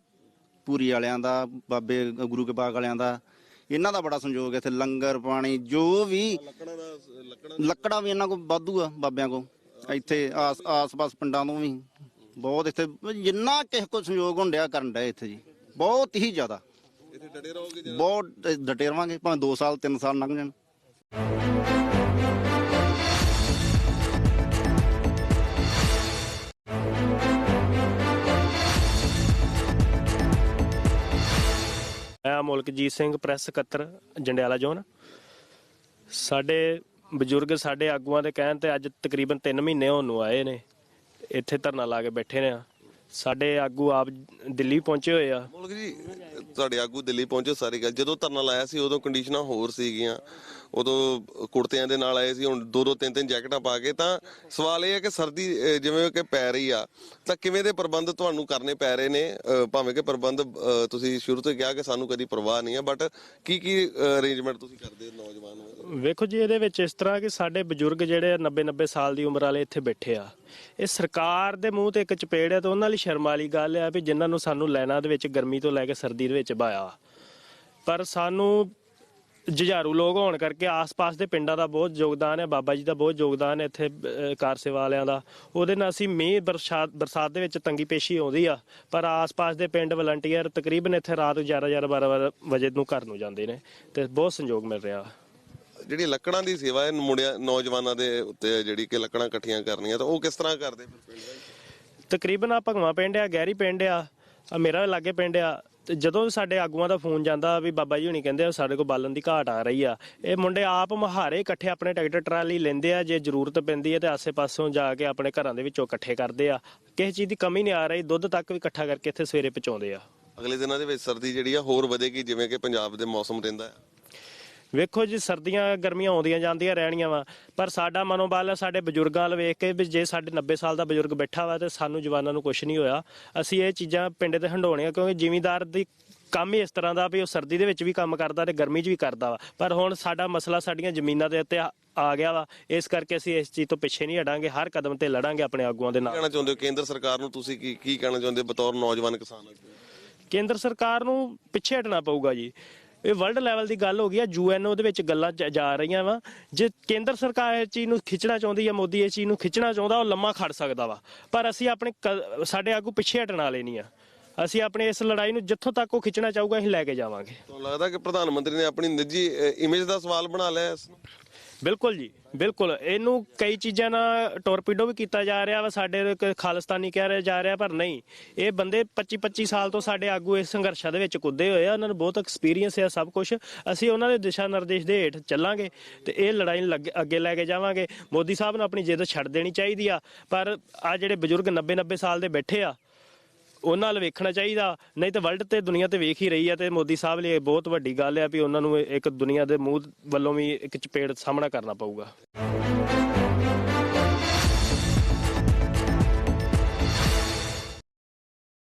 ਪੂਰੀ ਵਾਲਿਆਂ ਦਾ ਬਾਬੇ ਗੁਰੂ ਕੇ ਬਾਗ ਵਾਲਿਆਂ ਦਾ। ਇਹਨਾਂ ਦਾ ਬੜਾ ਸੰਯੋਗ ਹੈ ਇੱਥੇ ਲੰਗਰ ਪਾਣੀ ਜੋ ਵੀ ਲੱਕੜਾਂ ਦਾ ਲੱਕੜਾਂ ਲੱਕੜਾਂ ਵੀ ਇਹਨਾਂ ਕੋਲ ਵਾਧੂ ਆ ਬਾਬਿਆਂ ਕੋਲ। ਇੱਥੇ ਆਸ ਆਸ-ਪਾਸ ਪਿੰਡਾਂ ਤੋਂ ਵੀ ਬਹੁਤ ਇੱਥੇ ਜਿੰਨਾ ਕਿਸੇ ਕੋਲ ਸੰਯੋਗ ਹੁੰਦਿਆ ਕਰਨ ਡਿਆ ਇੱਥੇ ਜੀ ਬਹੁਤ ਹੀ ਜ਼ਿਆਦਾ। ਇੱਥੇ ਡਟੇ ਰਹੋਗੇ ਬਹੁਤ ਡਟੇ ਰਵਾਂਗੇ ਭਾਵੇਂ 2 ਸਾਲ 3 ਸਾਲ ਲੰਘ ਜਾਣ। ਮੈਂ ਮੁਲਕਜੀਤ ਸਿੰਘ ਪ੍ਰੈਸ ਸਕੱਤਰ ਜੰਡਿਆਲਾ ਜ਼ੋਨ ਸਾਡੇ ਬਜ਼ੁਰਗ ਸਾਡੇ ਆਗੂਆਂ ਦੇ ਕਹਿਣ ਤੇ ਅੱਜ ਤਕਰੀਬਨ 3 ਮਹੀਨੇ ਹੋਣ ਨੂੰ ਆਏ ਨੇ। ਇੱਥੇ ਧਰਨਾ ਲਾ ਕੇ ਬੈਠੇ ਨੇ ਸਾਡੇ ਆਗੂ ਆਪ ਦਿੱਲੀ ਪਹੁੰਚੇ ਹੋਏ ਆ। ਮੁਲਕ ਜੀ ਤੁਹਾਡੇ ਆਗੂ ਦਿੱਲੀ ਪਹੁੰਚੇ ਸਾਰੀ ਗੱਲ। ਜਦੋਂ ਧਰਨਾ ਲਾਇਆ ਸੀ ਉਦੋਂ ਕੰਡੀਸ਼ਨਾਂ ਹੋਰ ਸੀਗੀਆਂ। ਉਦੋਂ ਕੁੜਤਿਆਂ ਦੇ ਨਾਲ ਆਏ ਸੀ ਹੁਣ ਦੋ ਦੋ ਤਿੰਨ ਤਿੰਨ ਜੈਕਟਾਂ ਪਾ ਕੇ। ਤਾਂ ਸਵਾਲ ਇਹ ਹੈ ਕਿ ਸਰਦੀ ਅਹ, ਜਿਵੇਂ ਕਿ ਪੈ ਰਹੀ ਆ ਤਾਂ ਕਿਵੇਂ ਦੇ ਪ੍ਰਬੰਧ ਤੁਹਾਨੂੰ ਕਰਨੇ ਪੈ ਰਹੇ ਨੇ? ਅਹ, ਭਾਵੇਂ ਕਿ ਪ੍ਰਬੰਧ ਅਹ, ਤੁਸੀਂ ਸ਼ੁਰੂ ਤੋਂ ਕਿਹਾ ਕਿ ਸਾਨੂੰ ਕਦੀ ਪਰਵਾਹ ਨਹੀਂ ਆ ਬਟ ਕੀ ਕੀ ਅਰੇਂਜਮੈਂਟ ਤੁਸੀਂ ਕਰਦੇ ਹੋ ਨੌਜਵਾਨ ਵੇਖੋ ਜੀ, ਇਹਦੇ ਵਿੱਚ ਇਸ ਤਰ੍ਹਾਂ ਕਿ ਸਾਡੇ ਬਜ਼ੁਰਗ ਜਿਹੜੇ 90 90 ਸਾਲ ਦੀ ਉਮਰ ਵਾਲੇ ਇੱਥੇ ਬੈਠੇ ਆ। ਇਹ ਸਰਕਾਰ ਦੇ ਮੂੰਹ ਤੇ ਇੱਕ ਚਪੇੜ ਹੈ ਤੇ ਉਹਨਾਂ ਲਈ ਸ਼ਰਮ ਵਾਲੀ ਗੱਲ ਆ ਵੀ ਜਿਨ੍ਹਾਂ ਨੂੰ ਸਾਨੂੰ ਲਾਈਨਾਂ ਦੇ ਵਿੱਚ ਗਰਮੀ ਤੋਂ ਲੈ ਕੇ ਸਰਦੀ ਦੇ ਵਿੱਚ ਬਾਇਆ। ਪਰ ਸਾਨੂੰ ਜੁਝਾਰੂ ਲੋਕ ਹੋਣ ਕਰਕੇ ਆਸ-ਪਾਸ ਦੇ ਪਿੰਡਾਂ ਦਾ ਬਹੁਤ ਯੋਗਦਾਨ ਹੈ ਬਾਬਾ ਜੀ ਦਾ ਬਹੁਤ ਯੋਗਦਾਨ ਹੈ ਇੱਥੇ ਕਾਰ ਸੇਵਾ ਵਾਲਿਆਂ ਦਾ। ਉਹਦੇ ਨਾਲ ਅਸੀਂ ਮੀਂਹ, ਬਰਸਾਤ ਬਰਸਾਤ ਦੇ ਵਿੱਚ ਤੰਗੀ ਪੇਸ਼ੀ ਆਉਂਦੀ ਆ, ਪਰ ਆਸ-ਪਾਸ ਦੇ ਪਿੰਡ ਵਲੰਟੀਅਰ ਤਕਰੀਬਨ ਇੱਥੇ ਰਾਤ 11 11 12 ਵਜੇ ਨੂੰ ਘਰ ਨੂੰ ਜਾਂਦੇ ਨੇ ਤੇ ਬਹੁਤ ਸੰਯੋਗ ਮਿਲ ਰਿਹਾ। ਜਿਹੜੀ ਲੱਕੜਾਂ ਦੀ ਸੇਵਾ ਹੈ ਮੁੰਡਿਆਂ ਨੌਜਵਾਨਾਂ ਦੇ ਉੱਤੇ ਜਿਹੜੀ ਕਿ ਲੱਕੜਾਂ ਇਕੱਠੀਆਂ ਕਰਨੀਆਂ ਤਾਂ ਉਹ ਕਿਸ ਤਰ੍ਹਾਂ ਕਰਦੇ ਫਿਰ ਪਿੰਡ ਵਿੱਚ? ਤਕਰੀਬਨ ਆ ਭਗਵਾ ਪਿੰਡ ਆ ਗਹਿਰੀ ਪਿੰਡ ਆ ਆ ਮੇਰਾ ਲਾਗੇ ਪਿੰਡ ਆ ਤੇ ਜਦੋਂ ਸਾਡੇ ਆਗੂਆਂ ਦਾ ਫੋਨ ਜਾਂਦਾ ਵੀ ਬਾਬਾ ਜੀ ਹੁਣੀ ਕਹਿੰਦੇ ਆ ਸਾਡੇ ਕੋਲ ਬਾਲਣ ਦੀ ਘਾਟ ਆ ਰਹੀ ਆ ਇਹ ਮੁੰਡੇ ਆਪ ਮਹਾਰੇ ਇਕੱਠੇ ਆਪਣੇ ਟਰੈਕਟਰ ਟਰਾਲੀ ਲੈਂਦੇ ਆ ਜੇ ਜ਼ਰੂਰਤ ਪੈਂਦੀ ਹੈ ਤੇ ਆਸੇ-ਪਾਸੋਂ ਜਾ ਕੇ ਆਪਣੇ ਘਰਾਂ ਦੇ ਵਿੱਚੋਂ ਇਕੱਠੇ ਕਰਦੇ ਆ ਕਿਸੇ ਚੀਜ਼ ਦੀ ਕਮੀ ਨਹੀਂ ਆ ਰਹੀ ਦੁੱਧ ਤੱਕ ਵੀ ਇਕੱਠਾ ਕਰਕੇ ਇੱਥੇ ਸਵੇਰੇ ਪਹੁੰਚਾਉਂਦੇ ਆ ਅਗਲੇ ਦਿਨਾਂ ਦੇ ਵਿੱਚ ਸਰਦੀ ਜਿਹੜੀ ਆ ਹੋਰ ਵਧੇਗੀ ਜਿਵੇਂ ਕਿ ਪੰਜਾਬ ਦੇ ਮੌਸਮ ਰਹਿੰਦਾ ਹੈ ਵੇਖੋ ਜੀ ਸਰਦੀਆਂ ਗਰਮੀਆਂ ਆਉਂਦੀਆਂ ਜਾਂਦੀਆਂ ਰਹਿਣੀਆਂ ਵਾ ਪਰ ਸਾਡਾ ਮਨੋਬਲ ਹੈ ਸਾਡੇ ਬਜ਼ੁਰਗਾਂ ਵੱਲ ਵੇਖ ਕੇ ਵੀ ਜੇ ਸਾਡੇ 90 ਸਾਲ ਦਾ ਬਜ਼ੁਰਗ ਬੈਠਾ ਵਾ ਤੇ ਸਾਨੂੰ ਜਵਾਨਾਂ ਨੂੰ ਕੁਝ ਨਹੀਂ ਹੋਇਆ। ਅਸੀਂ ਇਹ ਚੀਜ਼ਾਂ ਪਿੰਡ ਤੇ ਹੰਡਾਉਣੀਆਂ ਕਿਉਂਕਿ ਜ਼ਿਮੀਂਦਾਰ ਦੀ ਕੰਮ ਹੀ ਇਸ ਤਰ੍ਹਾਂ ਦਾ ਵੀ ਉਹ ਸਰਦੀ ਦੇ ਵਿੱਚ ਵੀ ਕੰਮ ਕਰਦਾ ਤੇ ਗਰਮੀ 'ਚ ਵੀ ਕਰਦਾ ਵਾ। ਪਰ ਹੁਣ ਸਾਡਾ ਮਸਲਾ ਸਾਡੀਆਂ ਜ਼ਮੀਨਾਂ ਦੇ ਉੱਤੇ ਆ- ਆ ਗਿਆ ਵਾ। ਇਸ ਕਰਕੇ ਅਸੀਂ ਇਸ ਚੀਜ਼ ਤੋਂ ਪਿੱਛੇ ਨਹੀਂ ਹਟਾਂਗੇ ਹਰ ਕਦਮ ਤੇ ਲੜਾਂਗੇ ਆਪਣੇ ਆਗੂਆਂ ਦੇ ਨਾਲ ਕਹਿਣਾ ਚਾਹੁੰਦੇ ਹੋ? ਕੇਂਦਰ ਸਰਕਾਰ ਨੂੰ ਤੁਸੀਂ ਕੀ ਕੀ ਕਹਿਣਾ ਚਾਹੁੰਦੇ ਹੋ? ਬਤੌਰ ਨੌਜਵਾਨ ਕਿਸਾਨ ਕੇਂਦਰ ਸਰਕਾਰ ਨੂੰ ਪਿੱਛੇ ਹਟਣਾ ਪਊਗਾ ਜੀ। ਇਹ ਵਰਲਡ ਲੈਵਲ ਦੀ ਗੱਲ ਹੋ ਗਈ ਆ ਯੂਐਨਓ ਦੇ ਵਿੱਚ ਗੱਲਾਂ ਜਾ- ਜਾ ਰਹੀਆਂ ਵਾ। ਜੇ ਕੇਂਦਰ ਸਰਕਾਰ ਇਹ ਚੀਜ਼ ਨੂੰ ਖਿੱਚਣਾ ਚਾਹੁੰਦੀ ਹੈ ਮੋਦੀ ਇਹ ਚੀਜ਼ ਨੂੰ ਖਿੱਚਣਾ ਚਾਹੁੰਦਾ, ਉਹ ਲੰਮਾ ਖੜ ਸਕਦਾ ਵਾ। ਪਰ ਅਸੀਂ ਆਪਣੇ ਕ- ਸਾਡੇ ਆਗੂ ਪਿੱਛੇ ਹਟਣਾ ਲੈਣੀ ਆ। ਅਸੀਂ ਆਪਣੇ ਇਸ ਲੜਾਈ ਨੂੰ ਜਿੱਥੋਂ ਤੱਕ ਉਹ ਖਿੱਚਣਾ ਚਾਹੂਗਾ ਅਸੀਂ ਲੈ ਕੇ ਜਾਵਾਂਗੇ। ਤੁਹਾਨੂੰ ਲੱਗਦਾ ਕਿ ਪ੍ਰਧਾਨ ਮੰਤਰੀ ਨੇ ਆਪਣੀ ਨਿੱਜੀ ਇਮੇਜ ਦਾ ਸਵਾਲ ਬਣਾ ਲਿਆ ਇਸ ਨੂੰ? ਬਿਲਕੁਲ ਜੀ ਬਿਲਕੁਲ। ਇਹਨੂੰ ਕਈ ਚੀਜ਼ਾਂ ਨਾਲ ਟੋਰਪੀਡੋ ਵੀ ਕੀਤਾ ਜਾ ਰਿਹਾ ਵਾ ਸਾਡੇ ਇੱਕ ਖਾਲਿਸਤਾਨੀ ਕਹਿ ਰਿਹਾ ਜਾ ਰਿਹਾ ਪਰ ਨਹੀਂ। ਇਹ ਬੰਦੇ 25 25 ਸਾਲ ਤੋਂ ਸਾਡੇ ਆਗੂ ਇਸ ਸੰਘਰਸ਼ਾਂ ਦੇ ਵਿੱਚ ਕੁੱਦੇ ਹੋਏ ਆ ਉਹਨਾਂ ਨੂੰ ਬਹੁਤ ਐਕਸਪੀਰੀਅੰਸ ਹੈ ਸਭ ਕੁਝ ਅਸੀਂ ਉਹਨਾਂ ਦੇ ਦਿਸ਼ਾ ਨਿਰਦੇਸ਼ ਦੇ ਹੇਠ ਚੱਲਾਂਗੇ ਤੇ ਇਹ ਲੜਾਈ ਅੱਗੇ ਲੈ ਕੇ ਜਾਵਾਂਗੇ। ਮੋਦੀ ਸਾਹਿਬ ਨੂੰ ਆਪਣੀ ਜਿੱਦ ਛੱਡ ਦੇਣੀ ਚਾਹੀਦੀ ਆ ਪਰ ਆ ਜਿਹੜੇ ਬਜ਼ੁਰਗ 90 90 ਸਾਲ ਦੇ ਬੈਠੇ ਆ ਉਹਨਾਂ ਵੱਲ ਵੇਖਣਾ ਚਾਹੀਦਾ। ਨਹੀਂ ਤੇ ਵਰਲਡ ਤੇ ਦੁਨੀਆ ਤੇ ਵੇਖ ਹੀ ਰਹੀ ਹੈ ਤੇ ਮੋਦੀ ਸਾਹਿਬ ਲਈ ਇਹ ਬਹੁਤ ਵੱਡੀ ਗੱਲ ਆ ਵੀ ਉਹਨਾਂ ਨੂੰ ਇੱਕ ਦੁਨੀਆ ਦੇ ਮੂੰਹ ਵੱਲੋਂ ਵੀ ਇੱਕ ਚਪੇੜ ਸਾਹਮਣਾ ਕਰਨਾ ਪਊਗਾ।